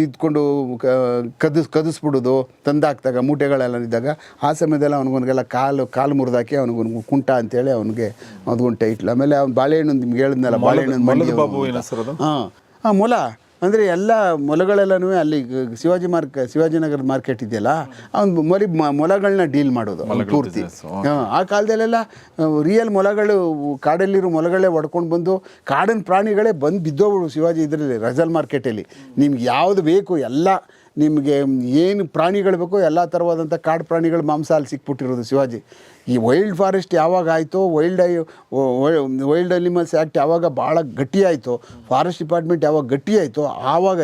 ಇದ್ಕೊಂಡು ಕದಸ್ ಕದಿಸ್ ಕದಿಸ್ಬಿಡೋದು ತಂದಾಕ್ದಾಗ ಮೂಟೆಗಳೆಲ್ಲ ಇದ್ದಾಗ ಆ ಸಮಯದಲ್ಲಿ ಅವನಿಗೊಂದೆಲ್ಲ ಕಾಲು ಕಾಲು ಮುರಿದಾಕಿ ಅವನಿಗೊಂದು ಕುಂಟ ಅಂತೇಳಿ ಅವನಿಗೆ ಅದೊಂದು ಟೈಟ್ಲ್ ಆಮೇಲೆ ಅವ್ನು ಬಾಳೆಹಣ್ಣು ನಿಮ್ಗೆ ಹೇಳಿದ್ನಲ್ಲ ಬಾಳೆಹಣ್ಣು ಹಾಂ ಹಾಂ ಮೊಲ. ಅಂದರೆ ಎಲ್ಲ ಮೊಲಗಳೆಲ್ಲನೂ ಅಲ್ಲಿ ಶಿವಾಜಿ ಮಾರ್ಕ್ ಶಿವಾಜಿನಗರ ಮಾರ್ಕೆಟ್ ಇದೆಯಲ್ಲ ಅವ್ನು ಮೊಲಿ ಮ- ಮೊಲಗಳನ್ನ ಡೀಲ್ ಮಾಡೋದು ಪೂರ್ತಿ. ಹಾಂ ಆ ಕಾಲದಲ್ಲೆಲ್ಲ ರಿಯಲ್ ಮೊಲಗಳು ಕಾಡಲ್ಲಿರೋ ಮೊಲಗಳೇ ಹೊಡ್ಕೊಂಡು ಬಂದು ಕಾಡಿನ ಪ್ರಾಣಿಗಳೇ ಬಂದು ಬಿದ್ದೋಗ್ಬಿಡು ಶಿವಾಜಿ ಇದರಲ್ಲಿ ರಜಲ್ ಮಾರ್ಕೆಟಲ್ಲಿ. ನಿಮ್ಗೆ ಯಾವುದು ಬೇಕು ಎಲ್ಲ ನಿಮಗೆ ಏನು ಪ್ರಾಣಿಗಳು ಬೇಕೋ ಎಲ್ಲ ಥರವಾದಂಥ ಕಾಡು ಪ್ರಾಣಿಗಳು ಮಾಂಸ ಅಲ್ಲಿ ಸಿಕ್ಬಿಟ್ಟಿರೋದು ಶಿವಾಜಿ. ಈ ವೈಲ್ಡ್ ಫಾರೆಸ್ಟ್ ಯಾವಾಗ ಆಯಿತೋ, ವೈಲ್ಡ್ ಐ ವೈಲ್ಡ್ ಅನಿಮಲ್ಸ್ ಆ್ಯಕ್ಟ್ ಯಾವಾಗ ಭಾಳ ಗಟ್ಟಿ ಆಯಿತು, ಫಾರೆಸ್ಟ್ ಡಿಪಾರ್ಟ್ಮೆಂಟ್ ಯಾವಾಗ ಗಟ್ಟಿ ಆಯಿತು, ಆವಾಗ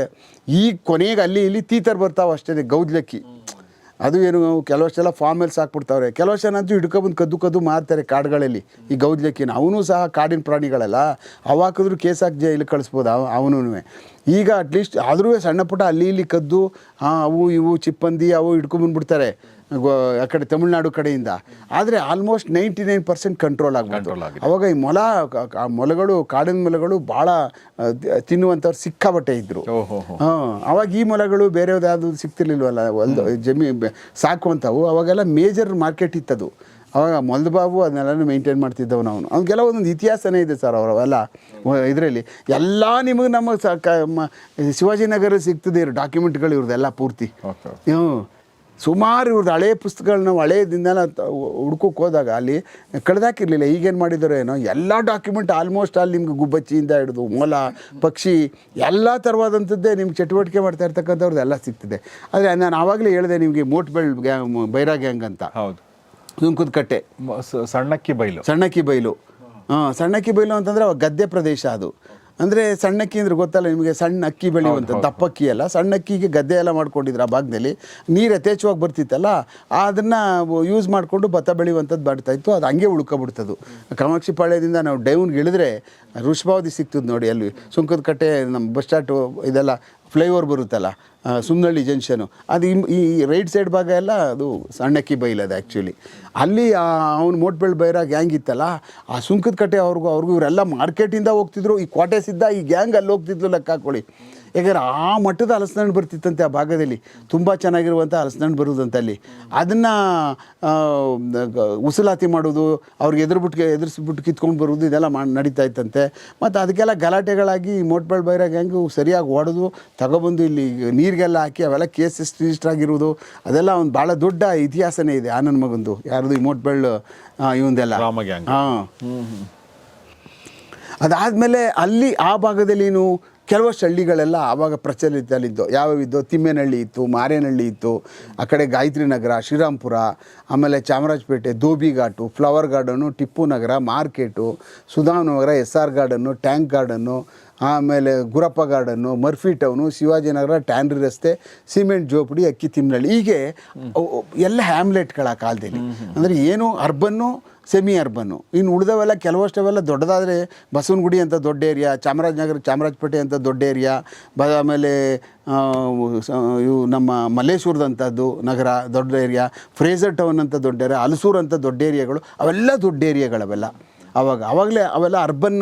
ಈ ಕೊನೆಗೆ ಅಲ್ಲಿ ಇಲ್ಲಿ ತೀತರ್ ಬರ್ತಾವೆ ಅಷ್ಟೇ ಗೌದ್ಲಕ್ಕಿ. ಅದು ಏನು ಕೆಲವಷ್ಟೆಲ್ಲ ಫಾರ್ಮಲ್ಸ್ ಹಾಕ್ಬಿಡ್ತಾವ್ರೆ ಕೆಲವಷ್ಟು ಅಂತೂ ಹಿಡ್ಕೊಬಂದು ಕದ್ದು ಕದ್ದು ಮಾರ್ತಾರೆ ಕಾಡುಗಳಲ್ಲಿ ಈ ಗೌದ್ಲಕ್ಕಿನ. ಅವನು ಸಹ ಕಾಡಿನ ಪ್ರಾಣಿಗಳಲ್ಲ. ಅವಾಕಿದ್ರು ಕೇಸಾಕ್ ಜೈಲಿಗೆ ಕಳಿಸ್ಬೋದು ಅವ ಅವನು ಈಗ ಅಟ್ಲೀಸ್ಟ್ ಆದರೂ ಸಣ್ಣ ಪುಟ್ಟ ಅಲ್ಲಿ ಇಲ್ಲಿ ಕದ್ದು ಹಾಂ ಅವು ಇವು ಚಿಪ್ಪಂದಿ ಅವು ಹಿಡ್ಕೊಂಡ್ಬಂದ್ಬಿಡ್ತಾರೆ ಗೋ- ಆ ಕಡೆ ತಮಿಳ್ನಾಡು ಕಡೆಯಿಂದ. ಆದರೆ almost ninety nine percent control ಆಗ್ಬೋದು ಅವಾಗ ಈ ಮೊಲ ಆ ಮೊಲಗಳು ಕಾಡಿನ ಮೊಲಗಳು ಭಾಳ ತಿನ್ನುವಂಥವ್ರು ಸಿಕ್ಕಾಬಟ್ಟೆ ಇದ್ದರು ಹಾಂ ಅವಾಗ ಈ ಮೊಲಗಳು ಬೇರೆ ಯಾವುದು ಸಿಗ್ತಿರ್ಲಿಲ್ವಲ್ಲ ಒಂದು ಜಮೀ ಬೆ- ಸಾಕುವಂಥವು ಅವಾಗೆಲ್ಲ ಮೇಜರ್ ಮಾರ್ಕೆಟ್ ಇತ್ತದು. ಅವಾಗ ಮೊಲ್ದ ಬಾಬು ಅದನ್ನೆಲ್ಲ ಮೇಂಟೈನ್ ಮಾಡ್ತಿದ್ದವನು ಅವನು. ಅವ್ನು ಕೆಲವೊಂದು ಇತಿಹಾಸನೇ ಇದೆ ಸರ್ ಅವರವೆಲ್ಲ ಇದರಲ್ಲಿ. ಎಲ್ಲ ನಿಮಗೆ ನಮ್ಮ ಸ ಕ ಶಿವಾಜಿನಗರ ಸಿಗ್ತದೆ ಡಾಕ್ಯುಮೆಂಟ್ಗಳು ಇವ್ರದ್ದೆಲ್ಲ ಪೂರ್ತಿ. ಹ್ಞೂ. ಸುಮಾರು ಇವ್ರದ್ದು ಹಳೆಯ ಪುಸ್ತಕಗಳನ್ನ ನಾವು ಹಳೇದಿಂದೆಲ್ಲ ಹುಡ್ಕೋಕೆ ಹೋದಾಗ ಅಲ್ಲಿ ಕಳೆದಾಕಿರಲಿಲ್ಲ ಈಗೇನು ಮಾಡಿದಾರೋ ಏನೋ ಎಲ್ಲ ಡಾಕ್ಯುಮೆಂಟ್ ಆಲ್ಮೋಸ್ಟ್ ಅಲ್ಲಿ ನಿಮ್ಗೆ ಗುಬ್ಬಚ್ಚಿಯಿಂದ ಹಿಡಿದು ಮೊಲ ಪಕ್ಷಿ ಎಲ್ಲ ಥರವಾದಂಥದ್ದೇ ನಿಮ್ಗೆ ಚಟುವಟಿಕೆ ಮಾಡ್ತಾ ಇರ್ತಕ್ಕಂಥವ್ರದ್ದು ಎಲ್ಲ ಸಿಗ್ತದೆ. ಆದರೆ ನಾನು ಆವಾಗಲೇ ಹೇಳಿದೆ ನಿಮಗೆ ಮೋಟ್ ಬೆಳ್ ಗ್ಯಾಂಗ್ ಬೈರಾ ಗ್ಯಾಂಗ್ ಅಂತ. ಹೌದು. ಸುಂಕದ ಕಟ್ಟೆ. ಸಣ್ಣಕ್ಕಿ ಬೈಲು. ಸಣ್ಣಕ್ಕಿ ಬೈಲು. ಹಾಂ ಸಣ್ಣಕ್ಕಿ ಬೈಲು ಅಂತಂದರೆ ಗದ್ದೆ ಪ್ರದೇಶ ಅದು. ಅಂದರೆ ಸಣ್ಣಕ್ಕಿ ಅಂದ್ರೆ ಗೊತ್ತಲ್ಲ ನಿಮಗೆ ಸಣ್ಣ ಅಕ್ಕಿ ಬೆಳೆಯುವಂಥ ದಪ್ಪಕ್ಕಿ ಅಲ್ಲ ಸಣ್ಣ ಅಕ್ಕಿಗೆ ಗದ್ದೆ ಎಲ್ಲ ಮಾಡ್ಕೊಂಡಿದ್ರು ಆ ಭಾಗದಲ್ಲಿ. ನೀರು ಯಥೇಚ್ಛವಾಗಿ ಬರ್ತಿತ್ತಲ್ಲ ಅದನ್ನು ಯೂಸ್ ಮಾಡಿಕೊಂಡು ಭತ್ತ ಬೆಳೆಯುವಂಥದ್ದು ಬಾಡ್ತಾ ಇತ್ತು. ಅದು ಹಂಗೆ ಉಳ್ಕೊಬಿಡ್ತದು. ಕಾಮಾಕ್ಷಿ ಪಾಳ್ಯದಿಂದ ನಾವು ಡೌನ್ಗೆ ಇಳಿದ್ರೆ ಋಷಭಾವಧಿ ಸಿಗ್ತದೆ ನೋಡಿ ಅಲ್ಲಿ. ಸುಂಕದ ಕಟ್ಟೆ ನಮ್ಮ ಬಸ್ ಸ್ಟಾಟು ಇದೆಲ್ಲ ಫ್ಲೈಓವರ್ ಬರುತ್ತಲ್ಲ ಸುಮ್ನಳ್ಳಿ ಜಂಕ್ಷನು. ಅದು ಈ- ಈ ರೈಟ್ ಸೈಡ್ ಭಾಗ ಎಲ್ಲ ಅದು ಸಣ್ಣಕ್ಕಿ ಅದು ಆ್ಯಕ್ಚುಲಿ ಅಲ್ಲಿ ಅವ್ನು ಮೋಟ್ಬೆಳ್ ಬೈರ ಗ್ಯಾಂಗ್ ಇತ್ತಲ್ಲ, ಆ ಸುಂಕದ ಕಟ್ಟೆ ಅವ್ರಿಗೂ ಅವ್ರಿಗೂ ಇವರೆಲ್ಲ ಮಾರ್ಕೆಟಿಂದ ಹೋಗ್ತಿದ್ರು. ಈ ಕ್ವಾಟೇಸಿದ್ದ ಈ ಗ್ಯಾಂಗ್ ಅಲ್ಲಿ ಹೋಗ್ತಿದ್ರು ಲೆಕ್ಕ ಹಾಕೊಳ್ಳಿ. ಯಾಕಂದ್ರೆ ಆ ಮಟ್ಟದ ಹಲಸಿನಣ್ಣು ಬರ್ತಿತ್ತಂತೆ ಆ ಭಾಗದಲ್ಲಿ. ತುಂಬ ಚೆನ್ನಾಗಿರುವಂಥ ಹಲಸಿನಣ್ಣು ಬರುದಂತೆ ಅಲ್ಲಿ. ಅದನ್ನು ಉಸಲಾತಿ ಮಾಡೋದು ಅವ್ರಿಗೆ ಎದುರುಬಿಟ್ಟು ಎದುರಿಸ್ಬಿಟ್ಟು ಕಿತ್ಕೊಂಡು ಬರೋದು ಇದೆಲ್ಲ ಮಾಡಿ ನಡೀತಾ ಇತ್ತಂತೆ. ಮತ್ತು ಅದಕ್ಕೆಲ್ಲ ಗಲಾಟೆಗಳಾಗಿ ಮೋಟ್ಬಾಳ್ ಬೈರಾಗ ಹೆಂಗೆ ಸರಿಯಾಗಿ ಹೊಡೆದು ತಗೊಬಂದು ಇಲ್ಲಿ ನೀರಿಗೆಲ್ಲ ಹಾಕಿ ಅವೆಲ್ಲ ಕೇಸ್ ರಿಜಿಸ್ಟರ್ ಆಗಿರೋದು ಅದೆಲ್ಲ ಒಂದು ಭಾಳ ದೊಡ್ಡ ಇತಿಹಾಸನೇ ಇದೆ ಆನಂದ್ ಮಗಂದು. ಯಾರ್ದು ಈ ಮೋಟ್ಬೆಳ್ ಇವಂದೆಲ್ಲ. ಹಾಂ. ಅದಾದಮೇಲೆ ಅಲ್ಲಿ ಆ ಭಾಗದಲ್ಲಿನು ಕೆಲವಷ್ಟು ಹಳ್ಳಿಗಳೆಲ್ಲ ಆವಾಗ ಪ್ರಚಲಿತದಲ್ಲಿದ್ದು ಯಾವ್ಯಾವಿದ್ದು ತಿಮ್ಮೇನಹಳ್ಳಿ ಇತ್ತು ಮಾರೇನಹಳ್ಳಿ ಇತ್ತು ಆ ಕಡೆ ಗಾಯತ್ರಿ ನಗರ ಶ್ರೀರಾಮ್ಪುರ ಆಮೇಲೆ Chamarajpet Dhobi Ghat flower garden Tipu Nagar market Sudham Nagar S R garden tank garden ಆಮೇಲೆ Gurappa garden Murphy town Shivajinagar tannery ರಸ್ತೆ ಸಿಮೆಂಟ್ ಜೋಪಡಿ ಅಕ್ಕಿ ತಿಮ್ಮನಹಳ್ಳಿ ಹೀಗೆ ಎಲ್ಲ ಹ್ಯಾಮ್ಲೆಟ್ಗಳ ಕಾಲದಲ್ಲಿ. ಅಂದರೆ ಏನು ಅರ್ಬನ್ನು ಸೆಮಿ ಅರ್ಬನ್ನು ಇನ್ನು ಉಳಿದವೆಲ್ಲ ಕೆಲವಷ್ಟವೆಲ್ಲ ದೊಡ್ಡದಾದರೆ ಬಸವನಗುಡಿ ಅಂತ ದೊಡ್ಡ ಏರಿಯಾ ಚಾಮರಾಜನಗರ, ಚಾಮರಾಜಪೇಟೆ ಅಂತ ದೊಡ್ಡ ಏರಿಯಾ ಬ ಆಮೇಲೆ ಇವು ನಮ್ಮ ಮಲ್ಲೇಶ್ವರದಂಥದ್ದು ನಗರ ದೊಡ್ಡ ಏರಿಯಾ ಫ್ರೇಜರ್ ಟೌನ್ ಅಂತ ದೊಡ್ಡ ಏರಿಯಾ ಹಲಸೂರು ಅಂತ ದೊಡ್ಡ ಏರಿಯಾಗಳು ಅವೆಲ್ಲ ದೊಡ್ಡ ಏರಿಯಾಗಳವೆಲ್ಲ ಅವಾಗ ಆವಾಗಲೇ ಅವೆಲ್ಲ ಅರ್ಬನ್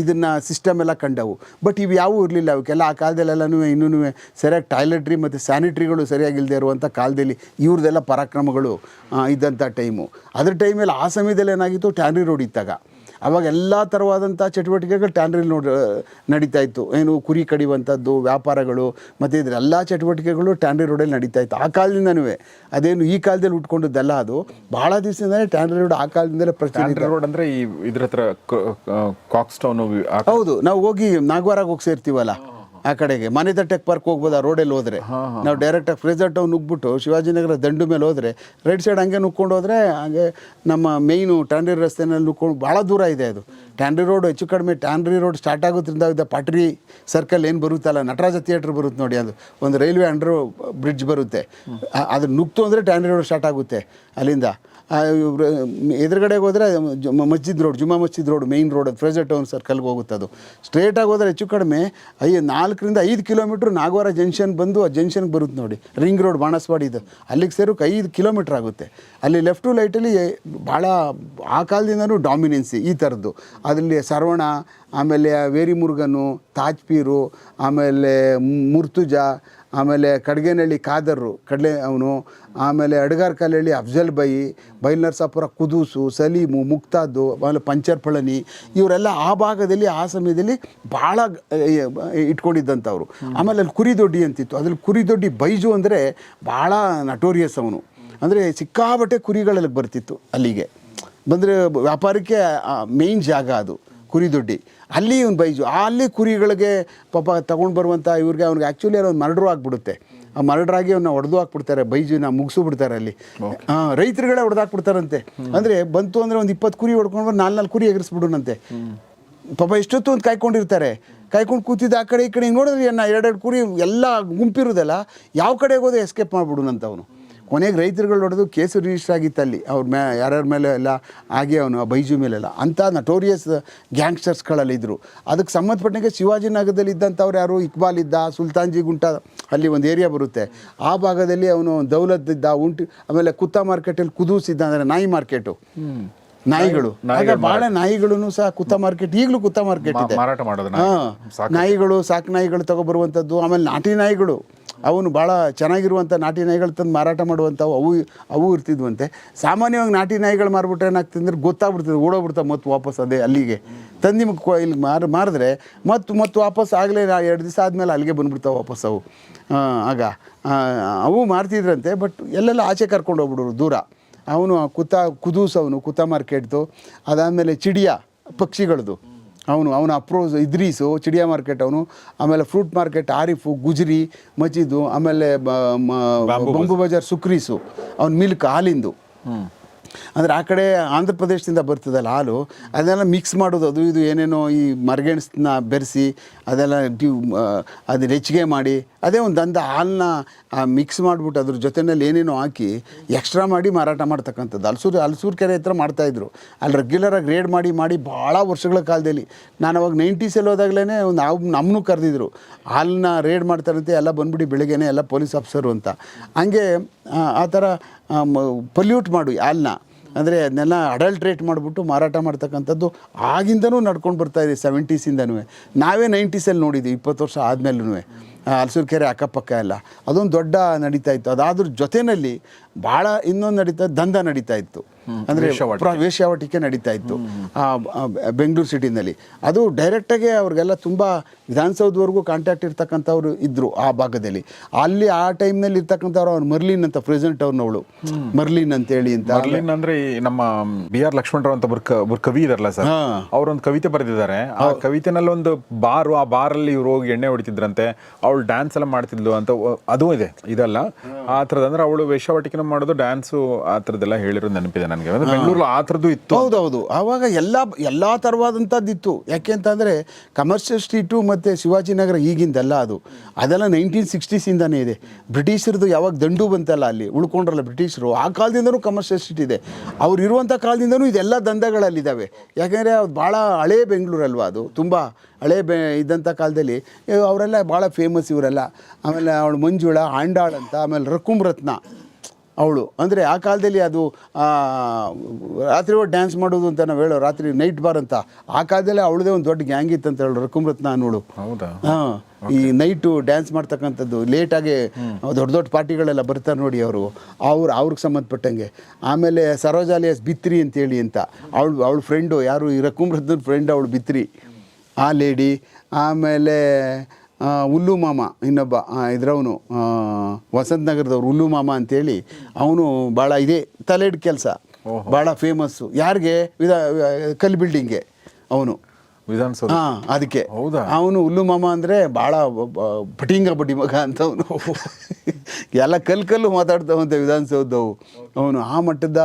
ಇದನ್ನು ಸಿಸ್ಟಮ್ ಎಲ್ಲ ಕಂಡವು. ಬಟ್ ಇವು ಯಾವೂ ಇರಲಿಲ್ಲ ಅವಕ್ಕೆಲ್ಲ. ಆ ಕಾಲದಲ್ಲೆಲ್ಲನೂ ಇನ್ನೂ ಸರಿಯಾಗಿ ಟಾಯ್ಲೆಟ್ರಿ ಮತ್ತು ಸ್ಯಾನಿಟ್ರಿಗಳು ಸರಿಯಾಗಿಲ್ಲದೆ ಇರುವಂಥ ಕಾಲದಲ್ಲಿ ಇವ್ರದ್ದೆಲ್ಲ ಪರಾಕ್ರಮಗಳು ಇದ್ದಂಥ ಟೈಮು ಅದ್ರ ಟೈಮಲ್ಲಿ ಆ ಸಮಯದಲ್ಲಿ ಏನಾಗಿತ್ತು? ಟ್ಯಾನ್ರಿ ರೋಡ್ ಇದ್ದಾಗ ಅವಾಗ ಎಲ್ಲ ಥರವಾದಂಥ ಚಟುವಟಿಕೆಗಳು ಟ್ಯಾನ್ರಿ ನೋಡಿ ನಡೀತಾ ಇತ್ತು. ಏನು ಕುರಿ ಕಡಿಯುವಂಥದ್ದು ವ್ಯಾಪಾರಗಳು ಮತ್ತು ಇದ್ರೆ ಎಲ್ಲ ಚಟುವಟಿಕೆಗಳು ಟ್ಯಾನ್ರಿ ರೋಡಲ್ಲಿ ನಡೀತಾ ಇತ್ತು. ಆ ಕಾಲದಿಂದನೂ ಅದೇನು ಈ ಕಾಲದಲ್ಲಿ ಉಟ್ಕೊಂಡಿದ್ದೆಲ್ಲ ಅದು ಭಾಳ ದಿವಸದಿಂದಲೇ ಟ್ಯಾನ್ರಿ ರೋಡ್ ಆ ಕಾಲದಿಂದಲೇ ಟ್ಯಾಂಡ್ರಿ ರೋಡ್ ಅಂದರೆ ಈ ಇದ್ರ ಹತ್ರ ಕಾಕ್ಸ್ ಟೌನ್ ಹೌದು ನಾವು ಹೋಗಿ ನಾಗವಾರಾಗ ಹೋಗಿ ಸೇರ್ತೀವಲ್ಲ. ಆ ಕಡೆಗೆ. ಮನೆದ ಟೆಕ್ ಪಾರ್ಕ್ ಹೋಗ್ಬೋದು? ಆ ರೋಡಲ್ಲಿ ಹೋದ್ರೆ. ನಾವು ಡೈರೆಕ್ಟಾಗಿ ಫ್ರೇಜರ್ ಟೌನ್ ನುಗ್ಬಿಟ್ಟು ಶಿವಾಜಿನಗರ ದಂಡು ಮೇಲೆ ಹೋದ್ರೆ ರೈಟ್ ಸೈಡ್ ಹಂಗೆ ನುಗ್ಕೊಂಡು ಹೋದ್ರೆ ಹಾಗೆ ನಮ್ಮ ಮೇಯ್ನು ಟ್ಯಾಂಡ್ರಿ ರಸ್ತೆನಲ್ಲಿ ನುಕ್ಕೊಂಡು ಭಾಳ ದೂರ ಇದೆ ಅದು. ಟ್ಯಾಂಡ್ರಿ ರೋಡ್ ಹೆಚ್ಚು ಕಡಿಮೆ ಟ್ಯಾಂಡ್ರಿ ರೋಡ್ ಸ್ಟಾರ್ಟ್ ಆಗೋದ್ರಿಂದ ಇದೆ ಪಟ್ರಿ ಸರ್ಕಲ್ ಏನು ಬರುತ್ತಲ್ಲ ನಟರಾಜ ಥಿಯೇಟ್ರ್ ಬರುತ್ತೆ ನೋಡಿ ಅದು. ಒಂದು ರೈಲ್ವೆ ಅಂಡರ್ ಬ್ರಿಡ್ಜ್ ಬರುತ್ತೆ. ಅದು ನುಗ್ತು ಅಂದರೆ ಟ್ಯಾಂಡ್ರಿ ರೋಡ್ ಸ್ಟಾರ್ಟ್ ಆಗುತ್ತೆ ಅಲ್ಲಿಂದ. ಎದುರುಗಡೆಗೆ ಹೋದರೆ Masjid road, Jumma Masjid road main road Frazer town ಸರ್ಕಲ್ಗೆ ಹೋಗುತ್ತೆ ಅದು. ಸ್ಟ್ರೇಟಾಗಿ ಹೋದರೆ ಹೆಚ್ಚು ಕಡಿಮೆ ಐ ನಾಲ್ಕರಿಂದ ಐದು ಕಿಲೋಮೀಟ್ರ್ ನಾಗವಾರ ಜಂಕ್ಷನ್ ಬಂದು ಆ ಜಂಕ್ಷನ್ಗೆ ಬರುತ್ತೆ ನೋಡಿ. ರಿಂಗ್ ರೋಡ್ ಬಾಣಸ್ವಾಡಿದು ಅಲ್ಲಿಗೆ ಸೇರೋಕೆ ಐದು ಕಿಲೋಮೀಟ್ರ್ ಆಗುತ್ತೆ. ಅಲ್ಲಿ ಲೆಫ್ಟು ಲೈಟಲ್ಲಿ ಭಾಳ ಆ ಕಾಲದಿಂದನೂ ಡಾಮಿನೆನ್ಸಿ ಈ ಥರದ್ದು ಅದರಲ್ಲಿ ಸರ್ವಣ, ಆಮೇಲೆ ವೇರಿ ಮುರುಗನು, ತಾಜ್ಪೀರು, ಆಮೇಲೆ ಮುರ್ತುಜ ಆಮೇಲೆ ಕಡ್ಗೆನಹಳ್ಳಿ ಖಾದರ್ರು, ಕಡಲೆ ಅವನು, ಆಮೇಲೆ ಅಡ್ಗಾರ್ ಕಾಲಹಳ್ಳಿ ಅಫ್ಜಲ್ ಬೈ ಬೈಲ್ನರ್ಸಾಪುರ ಕುದೂಸು, ಸಲೀಮು, ಮುಕ್ತಾದ್ದು, ಆಮೇಲೆ ಪಂಚರ್ ಪಳನಿ, ಇವರೆಲ್ಲ ಆ ಭಾಗದಲ್ಲಿ, ಆ ಸಮಯದಲ್ಲಿ ಭಾಳ ಇಟ್ಕೊಂಡಿದ್ದಂಥವ್ರು. ಆಮೇಲೆ ಅಲ್ಲಿ ಕುರಿದೊಡ್ಡಿ ಅಂತಿತ್ತು. ಅದ್ರಲ್ಲಿ ಕುರಿದೊಡ್ಡಿ ಬೈಜು ಅಂದರೆ ಭಾಳ ನಟೋರಿಯಸ್ ಅವನು. ಅಂದರೆ ಸಿಕ್ಕಾಬಟ್ಟೆ ಕುರಿಗಳಲ್ಲಿ ಬರ್ತಿತ್ತು ಅಲ್ಲಿಗೆ. ಬಂದರೆ ವ್ಯಾಪಾರಕ್ಕೆ ಮೇಯ್ನ್ ಜಾಗ ಅದು. ಕುರಿದೊಡ್ಡಿ ಅಲ್ಲಿ ಒಂದು ಬೈಜು. ಅಲ್ಲಿ ಕುರಿಗಳಿಗೆ ಪಾಪ ತಗೊಂಡು ಬರುವಂಥ ಇವ್ರಿಗೆ ಅವ್ನಿಗೆ ಆ್ಯಕ್ಚುಲಿ ಒಂದು ಮರ್ಡ್ರು ಆಗಿಬಿಡುತ್ತೆ. ಆ ಮರ್ಡ್ರ್ ಆಗಿ ಅವನ್ನ ಹೊಡೆದು ಹಾಕ್ಬಿಡ್ತಾರೆ ಬೈಜುನ ಮುಗಿಸ್ಬಿಡ್ತಾರೆ ಅಲ್ಲಿ. ಹಾಂ ರೈತರುಗಳೇ ಹೊಡೆದು ಹಾಕ್ಬಿಡ್ತಾರಂತೆ. ಅಂದರೆ ಬಂತು ಅಂದರೆ ಒಂದು ಇಪ್ಪತ್ತು ಕುರಿ ಹೊಡ್ಕೊಂಡು ಬಂದು ನಾಲ್ಕು ನಾಲ್ಕು ಕುರಿ ಎಗರಿಸ್ಬಿಡೋಣಂತೆ. ಪಾಪ ಎಷ್ಟೊತ್ತು ಒಂದು ಕಾಯ್ಕೊಂಡಿರ್ತಾರೆ. ಕಾಯ್ಕೊಂಡು ಕೂತಿದ್ದ ಆ ಕಡೆ ಈ ಕಡೆ ಹಿಂಗೆ ನೋಡಿದ್ರೆ ಎರಡೆರಡು ಕುರಿ ಎಲ್ಲ ಗುಂಪಿರೋದಲ್ಲ ಯಾವ ಕಡೆಗೆ ಹೋದ್ರೆ ಎಸ್ಕೇಪ್ ಮಾಡಿಬಿಡೋಣಂತ ಅವನು. ಕೊನೆಗೆ ರೈತರುಗಳು ನೋಡೋದು ಕೇಸು ರಿಜಿಸ್ಟರ್ ಆಗಿತ್ತು ಅಲ್ಲಿ ಅವ್ರ ಮೇ ಯಾರ್ಯಾರ ಮೇಲೆ ಎಲ್ಲ ಹಾಗೆ ಅವನು ಆ ಬೈಜು ಮೇಲೆಲ್ಲ. ಅಂಥ ನಟೋರಿಯಸ್ ಗ್ಯಾಂಗ್ಸ್ಟರ್ಸ್ಗಳಲ್ಲಿ ಇದ್ದರು ಅದಕ್ಕೆ ಸಂಬಂಧಪಟ್ಟಂಗೆ ಶಿವಾಜಿನಗರದಲ್ಲಿ ಇದ್ದಂಥವ್ರು ಯಾರು? ಇಕ್ಬಾಲ್ ಇದ್ದ ಸುಲ್ತಾನ್ಜಿ ಗುಂಟ ಅಲ್ಲಿ ಒಂದು ಏರಿಯಾ ಬರುತ್ತೆ. ಆ ಭಾಗದಲ್ಲಿ ಅವನು ದೌಲತ್ ಇದ್ದ ಉಂಟು ಆಮೇಲೆ ಕುತ್ತ ಮಾರ್ಕೆಟಲ್ಲಿ ಕುದೂಸ್ ಇದ್ದ ಅಂದರೆ ನಾಯಿ ಮಾರ್ಕೆಟು ನಾಯಿಗಳು. ಬಹಳ ನಾಯಿಗಳು ಸಹ ಕುತ್ತ ಮಾರ್ಕೆಟ್ ಈಗಲೂ ಕುತ್ತ ಮಾರ್ಕೆಟ್ ಇದೆ. ಮಾರಾಟ ಮಾಡೋದು ನಾಯಿಗಳು ಸಾಕು ನಾಯಿಗಳು ತಗೊಬರುವಂಥದ್ದು ಆಮೇಲೆ ನಾಟಿ ನಾಯಿಗಳು. ಅವನು ಭಾಳ ಚೆನ್ನಾಗಿರುವಂಥ ನಾಟಿ ನಾಯಿಗಳು ತಂದು ಮಾರಾಟ ಮಾಡುವಂಥವು ಅವು ಅವು ಇರ್ತಿದ್ವಂತೆ. ಸಾಮಾನ್ಯವಾಗಿ ನಾಟಿ ನಾಯಿಗಳು ಮಾರ್ಬಿಟ್ರೆ ಏನಾಗ್ತಂದ್ರೆ ಗೊತ್ತಾಗ್ಬಿಡ್ತದೆ ಓಡೋಗ್ಬಿಡ್ತಾವೆ ಮತ್ತು ವಾಪಸ್ ಅದೇ ಅಲ್ಲಿಗೆ. ತಂದು ನಿಮಗೆ ಇಲ್ಲಿ ಮಾರು, ಮಾರಿದ್ರೆ ಮತ್ತು ಮತ್ತು ವಾಪಸ್ ಆಗಲೇ ಎರಡು ದಿವಸ ಆದಮೇಲೆ ಅಲ್ಲಿಗೆ ಬಂದುಬಿಡ್ತಾವೆ ವಾಪಸ್ ಅವು. ಆಗ ಅವು ಮಾರ್ತಿದ್ರಂತೆ, ಬಟ್ ಎಲ್ಲೆಲ್ಲ ಆಚೆ ಕರ್ಕೊಂಡು ಹೋಗ್ಬಿಡೋರು ದೂರ. ಅವನು ಕುತ, ಕುದೂಸ್ ಅವನು, ಕುತ ಮಾರ್ಕೆಟ್ದು, ಅದಾದಮೇಲೆ ಚಿಡಿಯ ಪಕ್ಷಿಗಳದು. ಅವನು ಅವನ ಅಪ್ರೋಸ್ ಇದ್ರೀಸು ಚಿಡಿಯಾ ಮಾರ್ಕೆಟ್ ಅವನು ಆಮೇಲೆ ಫ್ರೂಟ್ ಮಾರ್ಕೆಟ್ ಆರಿಫು ಗುಜ್ರಿ ಮಜಿದು ಆಮೇಲೆ ಬಂಬು ಬಜಾರ್. ಸುಕ್ರೀಸು ಅವನ ಮಿಲ್ಕ್ ಹಾಲಿಂದು. ಅಂದರೆ ಆ ಕಡೆ ಆಂಧ್ರ ಪ್ರದೇಶದಿಂದ ಬರ್ತದಲ್ಲ ಹಾಲು, ಅದೆಲ್ಲ ಮಿಕ್ಸ್ ಮಾಡೋದು, ಅದು ಇದು ಏನೇನೋ ಈ ಮರಗೆಣಸನ್ನ ಬೆರೆಸಿ, ಅದೆಲ್ಲ ಡ್ಯೂ ಅದು ಹೆಚ್ಚಿಗೆ ಮಾಡಿ, ಅದೇ ಒಂದು ದಂಧ ಹಾಲನ್ನ ಮಿಕ್ಸ್ ಮಾಡಿಬಿಟ್ಟು ಅದ್ರ ಜೊತೆಯಲ್ಲಿ ಏನೇನೋ ಹಾಕಿ ಎಕ್ಸ್ಟ್ರಾ ಮಾಡಿ ಮಾರಾಟ ಮಾಡ್ತಕ್ಕಂಥದ್ದು. ಹಲಸೂರು ಹಲಸೂರು ಕೆರೆ ಹತ್ರ ಮಾಡ್ತಾಯಿದ್ರು ಅಲ್ಲಿ ರೆಗ್ಯುಲರಾಗಿ ರೇಡ್ ಮಾಡಿ ಮಾಡಿ ಭಾಳ ವರ್ಷಗಳ ಕಾಲದಲ್ಲಿ. ನಾನು ಅವಾಗ ನೈಂಟೀಸಲ್ಲಿ ಹೋದಾಗಲೇ ಒಂದು ನಾವು ನಮ್ಮನ್ನು ಕರೆದಿದ್ರು. ಹಾಲನ್ನ ರೇಡ್ ಮಾಡ್ತಾರಂತೆ, ಎಲ್ಲ ಬಂದ್ಬಿಟ್ಟು ಬೆಳಿಗ್ಗೆನೆ ಎಲ್ಲ ಪೊಲೀಸ್ ಆಫೀಸರು ಅಂತ. ಹಂಗೆ ಆ ಥರ ಪೊಲ್ಯೂಟ್ ಮಾಡು ಹಾಲನ್ನ ಅಂದರೆ ಅದನ್ನೆಲ್ಲ ಅಡಲ್ಟ್ರೇಟ್ ಮಾಡಿಬಿಟ್ಟು ಮಾರಾಟ ಮಾಡ್ತಕ್ಕಂಥದ್ದು ಆಗಿಂದನೂ ನಡ್ಕೊಂಡು ಬರ್ತಾ ಇದೆ ಸೆವೆಂಟೀಸಿಂದನೂ ನಾವೇ ನೈಂಟೀಸಲ್ಲಿ ನೋಡಿದ್ದೀವಿ ಇಪ್ಪತ್ತು ವರ್ಷ ಆದಮೇಲೂ ಹಲಸೂರು ಕೆರೆ ಅಕ್ಕಪಕ್ಕ ಎಲ್ಲ. ಅದೊಂದು ದೊಡ್ಡ ನಡೀತಾ ಇತ್ತು. ಅದಾದ್ರ ಜೊತೆಯಲ್ಲಿ ಭಾಳ ಇನ್ನೊಂದು ನಡೀತಾ ದಂಧ ನಡೀತಾ ಇತ್ತು. ಅಂದರೆ ವೇಶ್ಯಾವಟಿಕೆ. ನಡೀತಾ ಇತ್ತು. ಆ, ಬೆಂಗಳೂರು ಸಿಟಿನಲ್ಲಿ. ಅದು ಡೈರೆಕ್ಟಾಗಿ ಅವ್ರಿಗೆಲ್ಲ ತುಂಬ ವಿಧಾನಸೌಧವರೆಗೂ ಕಾಂಟ್ಯಾಕ್ಟ್ ಇರ್ತಕ್ಕಂಥವ್ರು ಇದ್ರು ಆ ಭಾಗದಲ್ಲಿ. ಅಲ್ಲಿ ಆ ಟೈಮ್ನಲ್ಲಿ ಇರ್ತಕ್ಕಂಥವ್ರು ಅವ್ರು ಮರ್ಲಿನ್ ಅಂತ ಪ್ರೆಸೆಂಟ್ ಅವ್ರನ್ನವಳು. ಮರ್ಲಿನ್ ಅಂತ ಹೇಳಿ ಅಂತ. ಮರ್ಲಿನ್ ಅಂದ್ರೆ ನಮ್ಮ ಬಿ ಆರ್ ಲಕ್ಷ್ಮಣರಾವ್ ಅಂತ ಒಬ್ರು ಕವಿ ಇದಾರಲ್ಲ ಸರ್. ಅವ್ರೊಂದು ಕವಿತೆ ಬರೆದಿದ್ದಾರೆ. ಆ ಕವಿತೆನಲ್ಲಿ ಒಂದು ಬಾರು ಆ ಬಾರಲ್ಲಿ ಇವ್ರು ಹೋಗಿ ಎಣ್ಣೆ ಹೊಡಿತಿದ್ರಂತೆ ಅವಳು ಡ್ಯಾನ್ಸ್ ಎಲ್ಲ ಮಾಡ್ತಿದ್ಲು ಅಂತ ಅದು ಇದೆ ಇದಲ್ಲ. ಆ ಥರದಂದ್ರೆ ಅಂದ್ರೆ ಅವಳು ಮಾಡೋದು ಡ್ಯಾನ್ಸು ಆ ಥರದ್ದೆಲ್ಲ ಹೇಳಿರೋ ನೆನಪಿದೆ ನನಗೆ. ಅಂದರೆ ಬೆಂಗಳೂರಲ್ಲಿ ಆ ಥರದ್ದು ಇತ್ತು. ಹೌದೌದು. ಆವಾಗ ಎಲ್ಲ ಎಲ್ಲ ಥರವಾದಂಥದ್ದು ಇತ್ತು. ಯಾಕೆ ಅಂತಂದರೆ ಕಮರ್ಷಿಯಲ್ ಸ್ಟ್ರೀಟು ಮತ್ತು ಶಿವಾಜಿನಗರ ಈಗಿಂದೆಲ್ಲ ಅದು. ಅದೆಲ್ಲ ನೈನ್ಟೀನ್ ಸಿಕ್ಸ್ಟೀಸಿಂದನೇ ಇದೆ. ಬ್ರಿಟಿಷರದು ಯಾವಾಗ ದಂಡು ಬಂತಲ್ಲ ಅಲ್ಲಿ, ಉಳ್ಕೊಂಡ್ರಲ್ಲ ಬ್ರಿಟಿಷರು, ಆ ಕಾಲದಿಂದನೂ ಕಮರ್ಷಿಯಲ್ ಸ್ಟ್ರೀಟ್ ಇದೆ. ಅವ್ರು ಇರುವಂಥ ಕಾಲದಿಂದನೂ ಇದೆಲ್ಲ ದಂಧಗಳಲ್ಲಿದ್ದಾವೆ. ಯಾಕೆಂದರೆ ಅದು ಭಾಳ ಹಳೇ ಬೆಂಗಳೂರಲ್ವಾ ಅದು? ತುಂಬ ಹಳೆ ಬೆ ಇದ್ದಂಥ ಕಾಲದಲ್ಲಿ. ಅವರೆಲ್ಲ ಭಾಳ ಫೇಮಸ್ ಇವರೆಲ್ಲ. ಆಮೇಲೆ ಅವಳು ಮಂಜುಳ, ಆಂಡಾಳ್ ಅಂತ, ಆಮೇಲೆ ರಕುಂ ರತ್ನ. ಅವಳು. ಅಂದರೆ ಆ ಕಾಲದಲ್ಲಿ ಅದು ರಾತ್ರಿ ಹೊತ್ತು ಡ್ಯಾನ್ಸ್ ಮಾಡೋದು ಅಂತ ನಾವು ಹೇಳೋ ರಾತ್ರಿ ನೈಟ್ ಬಾರ್ ಅಂತ. ಆ ಕಾಲದಲ್ಲಿ ಅವಳದೇ ಒಂದು ದೊಡ್ಡ ಗ್ಯಾಂಗ್ ಇತ್ತು ಅಂತ ಹೇಳು ರಕುಂ ನಾನು ಅನ್ನೋಳು ಹಾಂ ಈ ನೈಟು ಡ್ಯಾನ್ಸ್ ಮಾಡ್ತಕ್ಕಂಥದ್ದು ಲೇಟಾಗಿ ದೊಡ್ಡ ದೊಡ್ಡ ಪಾರ್ಟಿಗಳೆಲ್ಲ ಬರ್ತಾರೆ ನೋಡಿ ಅವರು. ಅವ್ರು ಅವ್ರಿಗೆ ಸಂಬಂಧಪಟ್ಟಂಗೆ. ಆಮೇಲೆ ಸರೋಜಾಲಿಯಸ್ ಬಿತ್ರಿ ಅಂತೇಳಿ ಅಂತ. ಅವಳು ಅವಳ ಫ್ರೆಂಡು ಯಾರು? ಈ ರಕುಮೃತ್ನ ಫ್ರೆಂಡ್ ಅವಳು ಬಿತ್ರಿ. ಆ ಲೇಡಿ ಆಮೇಲೆ ಆ, ಉಲ್ಲು ಮಾಮ ಇನ್ನೊಬ್ಬ ಇದ್ರವನು ವಸಂತ ನಗರದವ್ರು ಉಲ್ಲು ಮಾಮ ಅಂತೇಳಿ ಅವನು ಭಾಳ ಇದೇ ತಲೆಡ್ ಕೆಲಸ. ಭಾಳ ಫೇಮಸ್ಸು ಯಾರಿಗೆ? ವಿಧ ಕಲ್ ಬಿಲ್ಡಿಂಗ್ಗೆ ಅವನು. ವಿಧಾನಸೌಧ. ಹಾ ಅದಕ್ಕೆ. ಹೌದಾ? ಅವನು ಹುಲ್ಲು ಮಾಮ ಅಂದರೆ ಭಾಳ ಪಟಿಂಗ ಬಡ್ಡಿ ಮಗ ಅಂತ ಅವನು. ಎಲ್ಲ ಕಲ್ಲು ಕಲ್ಲು ಮಾತಾಡ್ತಾವಂತೆ ವಿಧಾನಸೌಧವು. ಅವನು ಆ ಮಟ್ಟದ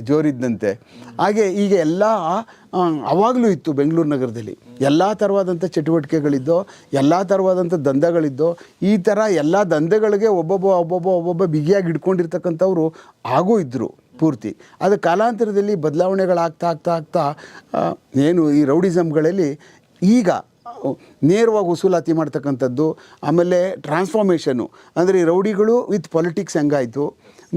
ಜೋರಿದ್ದಂತೆ. ಹಾಗೆ ಈಗ ಎಲ್ಲ ಆವಾಗಲೂ ಅವಾಗಲೂ ಇತ್ತು ಬೆಂಗಳೂರು ನಗರದಲ್ಲಿ. ಎಲ್ಲ ಥರವಾದಂಥ ಚಟುವಟಿಕೆಗಳಿದ್ದೋ ಎಲ್ಲ ಥರವಾದಂಥ ದಂಧೆಗಳಿದ್ದೋ ಈ ಥರ ಎಲ್ಲ ದಂಧೆಗಳಿಗೆ ಒಬ್ಬೊಬ್ಬ ಒಬ್ಬೊಬ್ಬ ಒಬ್ಬೊಬ್ಬ ಬಿಗಿಯಾಗಿ ಇಟ್ಕೊಂಡಿರ್ತಕ್ಕಂಥವ್ರು ಆಗೂ ಇದ್ದರು ಪೂರ್ತಿ. ಅದು ಕಾಲಾಂತರದಲ್ಲಿ ಬದಲಾವಣೆಗಳಾಗ್ತಾ ಆಗ್ತಾ ಆಗ್ತಾ ಏನು ಈ ರೌಡಿಸಮ್ಗಳಲ್ಲಿ ಈಗ ನೇರವಾಗಿ ವಸೂಲಾತಿ ಮಾಡ್ತಕ್ಕಂಥದ್ದು, ಆಮೇಲೆ ಟ್ರಾನ್ಸ್ಫಾರ್ಮೇಷನು ಅಂದರೆ ಈ ರೌಡಿಗಳು ವಿತ್ ಪೊಲಿಟಿಕ್ಸ್ ಹೆಂಗಾಯಿತು?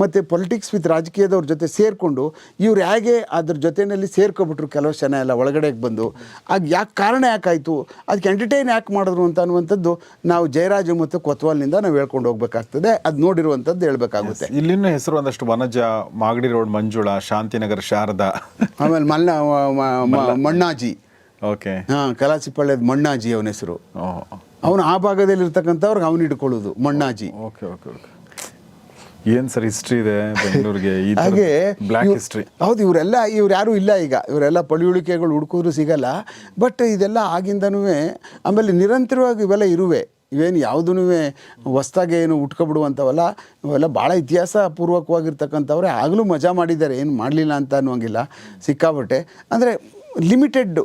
ಮತ್ತು ಪೊಲಿಟಿಕ್ಸ್ ವಿತ್ ರಾಜಕೀಯದವ್ರ ಜೊತೆ ಸೇರಿಕೊಂಡು ಇವ್ರು ಹೇಗೆ ಅದ್ರ ಜೊತೆಯಲ್ಲಿ ಸೇರ್ಕೊಬಿಟ್ರು ಕೆಲವು ಜನ ಎಲ್ಲ ಒಳಗಡೆಗೆ ಬಂದು ಆಗ ಯಾಕೆ ಕಾರಣ ಯಾಕಾಯಿತು ಅದಕ್ಕೆ ಎಂಟರ್ಟೈನ್ ಯಾಕೆ ಮಾಡಿದ್ರು ಅಂತ ಅನ್ನುವಂಥದ್ದು ನಾವು ಜಯರಾಜ ಮತ್ತು ಕೊತ್ವಾಲ್ನಿಂದ ನಾವು ಹೇಳ್ಕೊಂಡು ಹೋಗ್ಬೇಕಾಗ್ತದೆ. ಅದು ನೋಡಿರುವಂಥದ್ದು ಹೇಳ್ಬೇಕಾಗುತ್ತೆ. ಇಲ್ಲಿನ ಹೆಸರು ಒಂದಷ್ಟು ವನಜ ಮಾಗಡಿ ರೋಡ್ ಮಂಜುಳಾ ಶಾಂತಿನಗರ ಶಾರದಾ. ಆಮೇಲೆ ಮಲ್ಲ ಮಣ್ಣಾಜಿ. ಓಕೆ ಹಾಂ ಕಲಾಸಿಪಾಳ್ಯದ ಮಣ್ಣಾಜಿ ಅವನ ಹೆಸರು. ಅವನು ಆ ಭಾಗದಲ್ಲಿ ಇರ್ತಕ್ಕಂಥವ್ರಿಗೆ ಅವನು ಇಟ್ಕೊಳ್ಳೋದು ಮಣ್ಣಾಜಿ. ಓಕೆ ಓಕೆ ಓಕೆ ಏನ್ ಸರ್ ಹಿಸ್ಟ್ರಿ ಇದೆ ಬೆಂಗಳೂರಿಗೆ? ಹಾಗೆ ಬ್ಲ್ಯಾಕ್ ಇವ್ರು- ಹಿಸ್ಟ್ರಿ ಹೌದು ಇವರೆಲ್ಲ ಇವ್ರು ಯಾರೂ ಇಲ್ಲ ಈಗ. ಇವರೆಲ್ಲ ಪಳಿಯುಳಿಕೆಗಳು ಹುಡುಕಿದ್ರು ಸಿಗಲ್ಲ. ಬಟ್ ಇದೆಲ್ಲ ಆಗಿಂದನೂ ಆಮೇಲೆ ನಿರಂತರವಾಗಿ ಇವೆಲ್ಲ ಇರುವೆ. ಇವೇನು ಯಾವುದೂ ಹೊಸ್ದಾಗಿ ಏನು ಉಟ್ಕೊಬಿಡುವಂಥವಲ್ಲ. ಇವೆಲ್ಲ ಭಾಳ ಇತಿಹಾಸ ಪೂರ್ವಕವಾಗಿರ್ತಕ್ಕಂಥವ್ರೆ ಆಗಲೂ ಮಜಾ ಮಾಡಿದ್ದಾರೆ. ಏನು ಮಾಡಲಿಲ್ಲ ಅಂತ ಅನ್ನೋಂಗಿಲ್ಲ ಸಿಕ್ಕಾಬಟ್ಟೆ ಅಂದರೆ ಲಿಮಿಟೆಡ್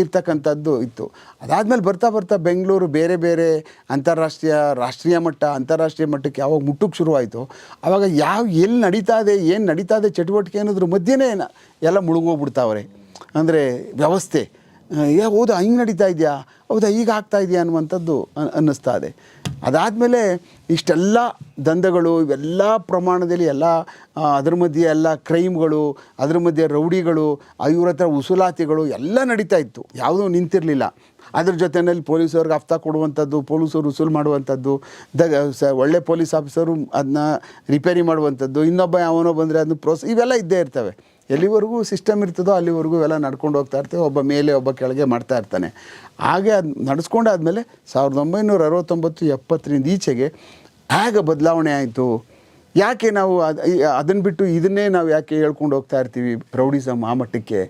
ಇರ್ತಕ್ಕಂಥದ್ದು ಇತ್ತು. ಅದಾದಮೇಲೆ ಬರ್ತಾ ಬರ್ತಾ ಬೆಂಗಳೂರು ಬೇರೆ ಬೇರೆ ಅಂತಾರಾಷ್ಟ್ರೀಯ, ರಾಷ್ಟ್ರೀಯ ಮಟ್ಟ, ಅಂತಾರಾಷ್ಟ್ರೀಯ ಮಟ್ಟಕ್ಕೆ ಯಾವಾಗ ಮುಟ್ಟಕ್ಕೆ ಶುರುವಾಯಿತು. ಆವಾಗ ಯಾವ ಎಲ್ಲಿ ನಡೀತಾ ಇದೆ, ಏನು ನಡೀತಾ ಇದೆ, ಚಟುವಟಿಕೆ ಅನ್ನೋದ್ರ ಮಧ್ಯೆನೇ ಎಲ್ಲ ಮುಳುಗೋಗ್ಬಿಡ್ತಾವ್ರೆ ಅಂದರೆ ವ್ಯವಸ್ಥೆ. ಆ, ಹೌದು ಹಿಂಗೆ ನಡೀತಾ ಇದೆಯಾ? ಹೌದಾ ಈಗ ಆಗ್ತಾ ಇದೆಯಾ ಅನ್ನುವಂಥದ್ದು ಅನ್- ಅನ್ನಿಸ್ತಾ ಇದೆ ಅದಾದಮೇಲೆ ಇಷ್ಟೆಲ್ಲ ದಂಧೆಗಳು ಇವೆಲ್ಲ ಪ್ರಮಾಣದಲ್ಲಿ ಎಲ್ಲ ಅದ್ರ ಮಧ್ಯೆ ಎಲ್ಲ ಕ್ರೈಮ್ಗಳು ಅದ್ರ ಮಧ್ಯೆ ರೌಡಿಗಳು ಇವ್ರ ಹತ್ರ ಉಸುಲಾತಿಗಳು ಎಲ್ಲ ನಡೀತಾ ಇತ್ತು. ಯಾವುದೂ ನಿಂತಿರಲಿಲ್ಲ. ಅದ್ರ ಜೊತೆಯಲ್ಲಿ ಪೊಲೀಸವ್ರಿಗೆ ಹಫ್ತಾ ಕೊಡುವಂಥದ್ದು ಪೊಲೀಸರು ಉಸುಲು ಮಾಡುವಂಥದ್ದು ದ ಸ ಒಳ್ಳೆ ಪೊಲೀಸ್ ಆಫೀಸರು ಅದನ್ನ ರಿಪೇರಿ ಮಾಡುವಂಥದ್ದು ಇನ್ನೊಬ್ಬ ಯಾವನೋ ಬಂದರೆ ಅದನ್ನ ಪ್ರೋಸ್ ಇವೆಲ್ಲ ಇದ್ದೇ ಇರ್ತವೆ. ಎಲ್ಲಿವರೆಗೂ ಸಿಸ್ಟಮ್ ಇರ್ತದೋ ಅಲ್ಲಿವರೆಗೂ ಎಲ್ಲ ನಡ್ಕೊಂಡು ಹೋಗ್ತಾ ಇರ್ತೇವೆ. ಒಬ್ಬ ಮೇಲೆ, ಒಬ್ಬ ಕೆಳಗೆ ಮಾಡ್ತಾ ಇರ್ತಾನೆ. ಹಾಗೆ ಅದು ನಡೆಸ್ಕೊಂಡಾದ್ಮೇಲೆ ಸಾವಿರದ ಒಂಬೈನೂರ ಅರವತ್ತೊಂಬತ್ತು ಎಪ್ಪತ್ತರಿಂದ ಈಚೆಗೆ ಹೇಗೆ ಬದಲಾವಣೆ ಆಯಿತು. ಯಾಕೆ ನಾವು ಅದು ಅದನ್ನು ಬಿಟ್ಟು ಇದನ್ನೇ ನಾವು ಯಾಕೆ ಹೇಳ್ಕೊಂಡು ಹೋಗ್ತಾ ಇರ್ತೀವಿ ಪ್ರೌಢಿಸಮ್ ಆ ಮಟ್ಟಕ್ಕೆ?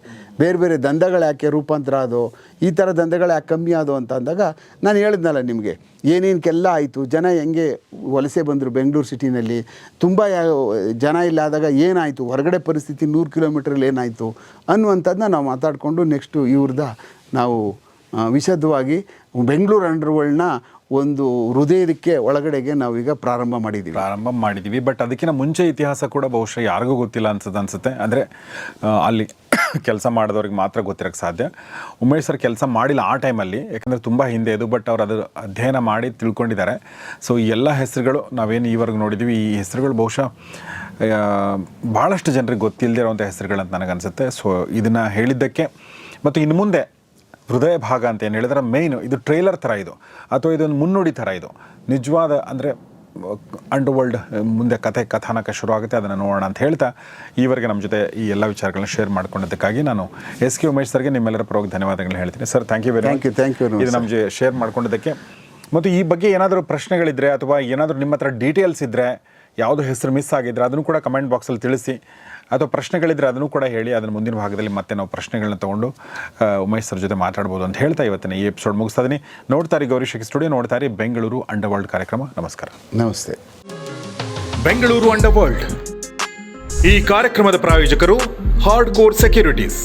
ಬೇರೆ ಬೇರೆ ದಂಧಗಳು ಯಾಕೆ ರೂಪಾಂತರ ಆದೋ, ಈ ಥರ ದಂಧಗಳು ಯಾಕೆ ಕಮ್ಮಿ ಆದೋ ಅಂತ ಅಂದಾಗ ನಾನು ಹೇಳಿದ್ನಲ್ಲ ನಿಮಗೆ ಏನೇನಕ್ಕೆಲ್ಲ ಆಯಿತು, ಜನ ಹೆಂಗೆ ವಲಸೆ ಬಂದರು ಬೆಂಗಳೂರು ಸಿಟಿನಲ್ಲಿ, ತುಂಬ ಜನ ಇಲ್ಲ ಆದಾಗ ಏನಾಯಿತು, ಹೊರಗಡೆ ಪರಿಸ್ಥಿತಿ ನೂರು ಕಿಲೋಮೀಟ್ರಲ್ಲಿ ಏನಾಯಿತು ಅನ್ನುವಂಥದ್ದನ್ನ ನಾವು ಮಾತಾಡಿಕೊಂಡು ನೆಕ್ಸ್ಟು ಇವ್ರದ ನಾವು ವಿಶದವಾಗಿ ಬೆಂಗಳೂರು ಅಂಡರ್ವರ್ಲ್ಡ್ನ ಒಂದು ಹೃದಯಕ್ಕೆ ಒಳಗಡೆಗೆ ನಾವೀಗ ಪ್ರಾರಂಭ ಮಾಡಿದ್ದೀವಿ ಪ್ರಾರಂಭ ಮಾಡಿದ್ದೀವಿ ಬಟ್ ಅದಕ್ಕಿಂತ ಮುಂಚೆ ಇತಿಹಾಸ ಕೂಡ ಬಹುಶಃ ಯಾರಿಗೂ ಗೊತ್ತಿಲ್ಲ ಅನ್ಸುತ್ತೆ. ಅನ್ಸುತ್ತೆ ಅಂದರೆ ಅಲ್ಲಿ ಕೆಲಸ ಮಾಡಿದವ್ರಿಗೆ ಮಾತ್ರ ಗೊತ್ತಿರೋಕ್ಕೆ ಸಾಧ್ಯ. ಉಮೇಶ್ ಸರ್ ಕೆಲಸ ಮಾಡಿಲ್ಲ ಆ ಟೈಮಲ್ಲಿ ಯಾಕಂದರೆ ತುಂಬ ಹಿಂದೆ ಇದು ಬಟ್ ಅವ್ರು ಅದರ ಅಧ್ಯಯನ ಮಾಡಿ ತಿಳ್ಕೊಂಡಿದ್ದಾರೆ. ಸೊ ಈ ಎಲ್ಲ ಹೆಸರುಗಳು ನಾವೇನು ಈವರೆಗೂ ನೋಡಿದ್ದೀವಿ ಈ ಹೆಸರುಗಳು ಬಹುಶಃ ಭಾಳಷ್ಟು ಜನರಿಗೆ ಗೊತ್ತಿಲ್ಲದೆ ಇರೋವಂಥ ಹೆಸರುಗಳಂತ ನನಗನ್ಸುತ್ತೆ. ಸೊ ಇದನ್ನು ಹೇಳಿದ್ದಕ್ಕೆ, ಮತ್ತು ಇನ್ನು ಮುಂದೆ ಹೃದಯ ಭಾಗ ಅಂತ ಏನು ಹೇಳಿದ್ರೆ ಮೇಯ್ನ್ ಇದು ಟ್ರೇಲರ್ ಥರ ಇದು. ಅಥವಾ ಇದೊಂದು ಮುನ್ನುಡಿ ಥರ ಇದು. ನಿಜವಾದ ಅಂದರೆ ಅಂಡರ್ ವರ್ಲ್ಡ್ ಮುಂದೆ ಕಥೆ ಕಥಾನಕ ಶುರು ಆಗುತ್ತೆ ಅದನ್ನು ನೋಡೋಣ ಅಂತ ಹೇಳ್ತಾ ಈವರೆಗೆ ನಮ್ಮ ಜೊತೆ ಈ ಎಲ್ಲ ವಿಚಾರಗಳನ್ನ ಶೇರ್ ಮಾಡ್ಕೊಂಡಿದ್ದಕ್ಕಾಗಿ ನಾನು ಎಸ್ ಕೆ ಉಮೇಶ್ ಸರ್ಗೆ ನಿಮ್ಮೆಲ್ಲರ ಪರವಾಗಿ ಧನ್ಯವಾದಗಳನ್ನ ಹೇಳ್ತೀನಿ. Sir thank you very thank you thank you ಇದು ನಮ್ಮ ಶೇರ್ ಮಾಡ್ಕೊಂಡಿದ್ದಕ್ಕೆ. ಮತ್ತು ಈ ಬಗ್ಗೆ ಏನಾದರೂ ಪ್ರಶ್ನೆಗಳಿದ್ದರೆ ಅಥವಾ ಏನಾದರೂ ನಿಮ್ಮ ಹತ್ರ ಡೀಟೇಲ್ಸ್ ಇದ್ದರೆ ಯಾವುದು ಹೆಸರು ಮಿಸ್ ಆಗಿದ್ದರೆ ಅದನ್ನು ಕೂಡ ಕಮೆಂಟ್ ಬಾಕ್ಸಲ್ಲಿ ತಿಳಿಸಿ. ಅಥವಾ ಪ್ರಶ್ನೆಗಳಿದ್ರೆ ಅದನ್ನು ಕೂಡ ಹೇಳಿ ಅದನ್ನು ಮುಂದಿನ ಭಾಗದಲ್ಲಿ ಮತ್ತೆ ನಾವು ಪ್ರಶ್ನೆಗಳನ್ನ ತಗೊಂಡು ಉಮೇಶ್ ಸರ್ ಜೊತೆ ಮಾತಾಡ್ಬೋದು ಅಂತ ಹೇಳ್ತಾ ಇವತ್ತಿನ ಈ ಎಪಿಸೋಡ್ ಮುಗಿಸ್ತಾ ಇದೀನಿ. ನೋಡ್ತಾರೆ ಗೌರಿ ಶೆಟ್ಟಿ ಸ್ಟುಡಿಯೋ ನೋಡ್ತಾರೆ ಬೆಂಗಳೂರು ಅಂಡರ್ ವರ್ಲ್ಡ್ ಕಾರ್ಯಕ್ರಮ. ನಮಸ್ಕಾರ. ನಮಸ್ತೆ. ಬೆಂಗಳೂರು ಅಂಡರ್ ವರ್ಲ್ಡ್ ಈ ಕಾರ್ಯಕ್ರಮದ ಪ್ರಾಯೋಜಕರು ಹಾರ್ಡ್ ಕೋರ್ ಸೆಕ್ಯೂರಿಟೀಸ್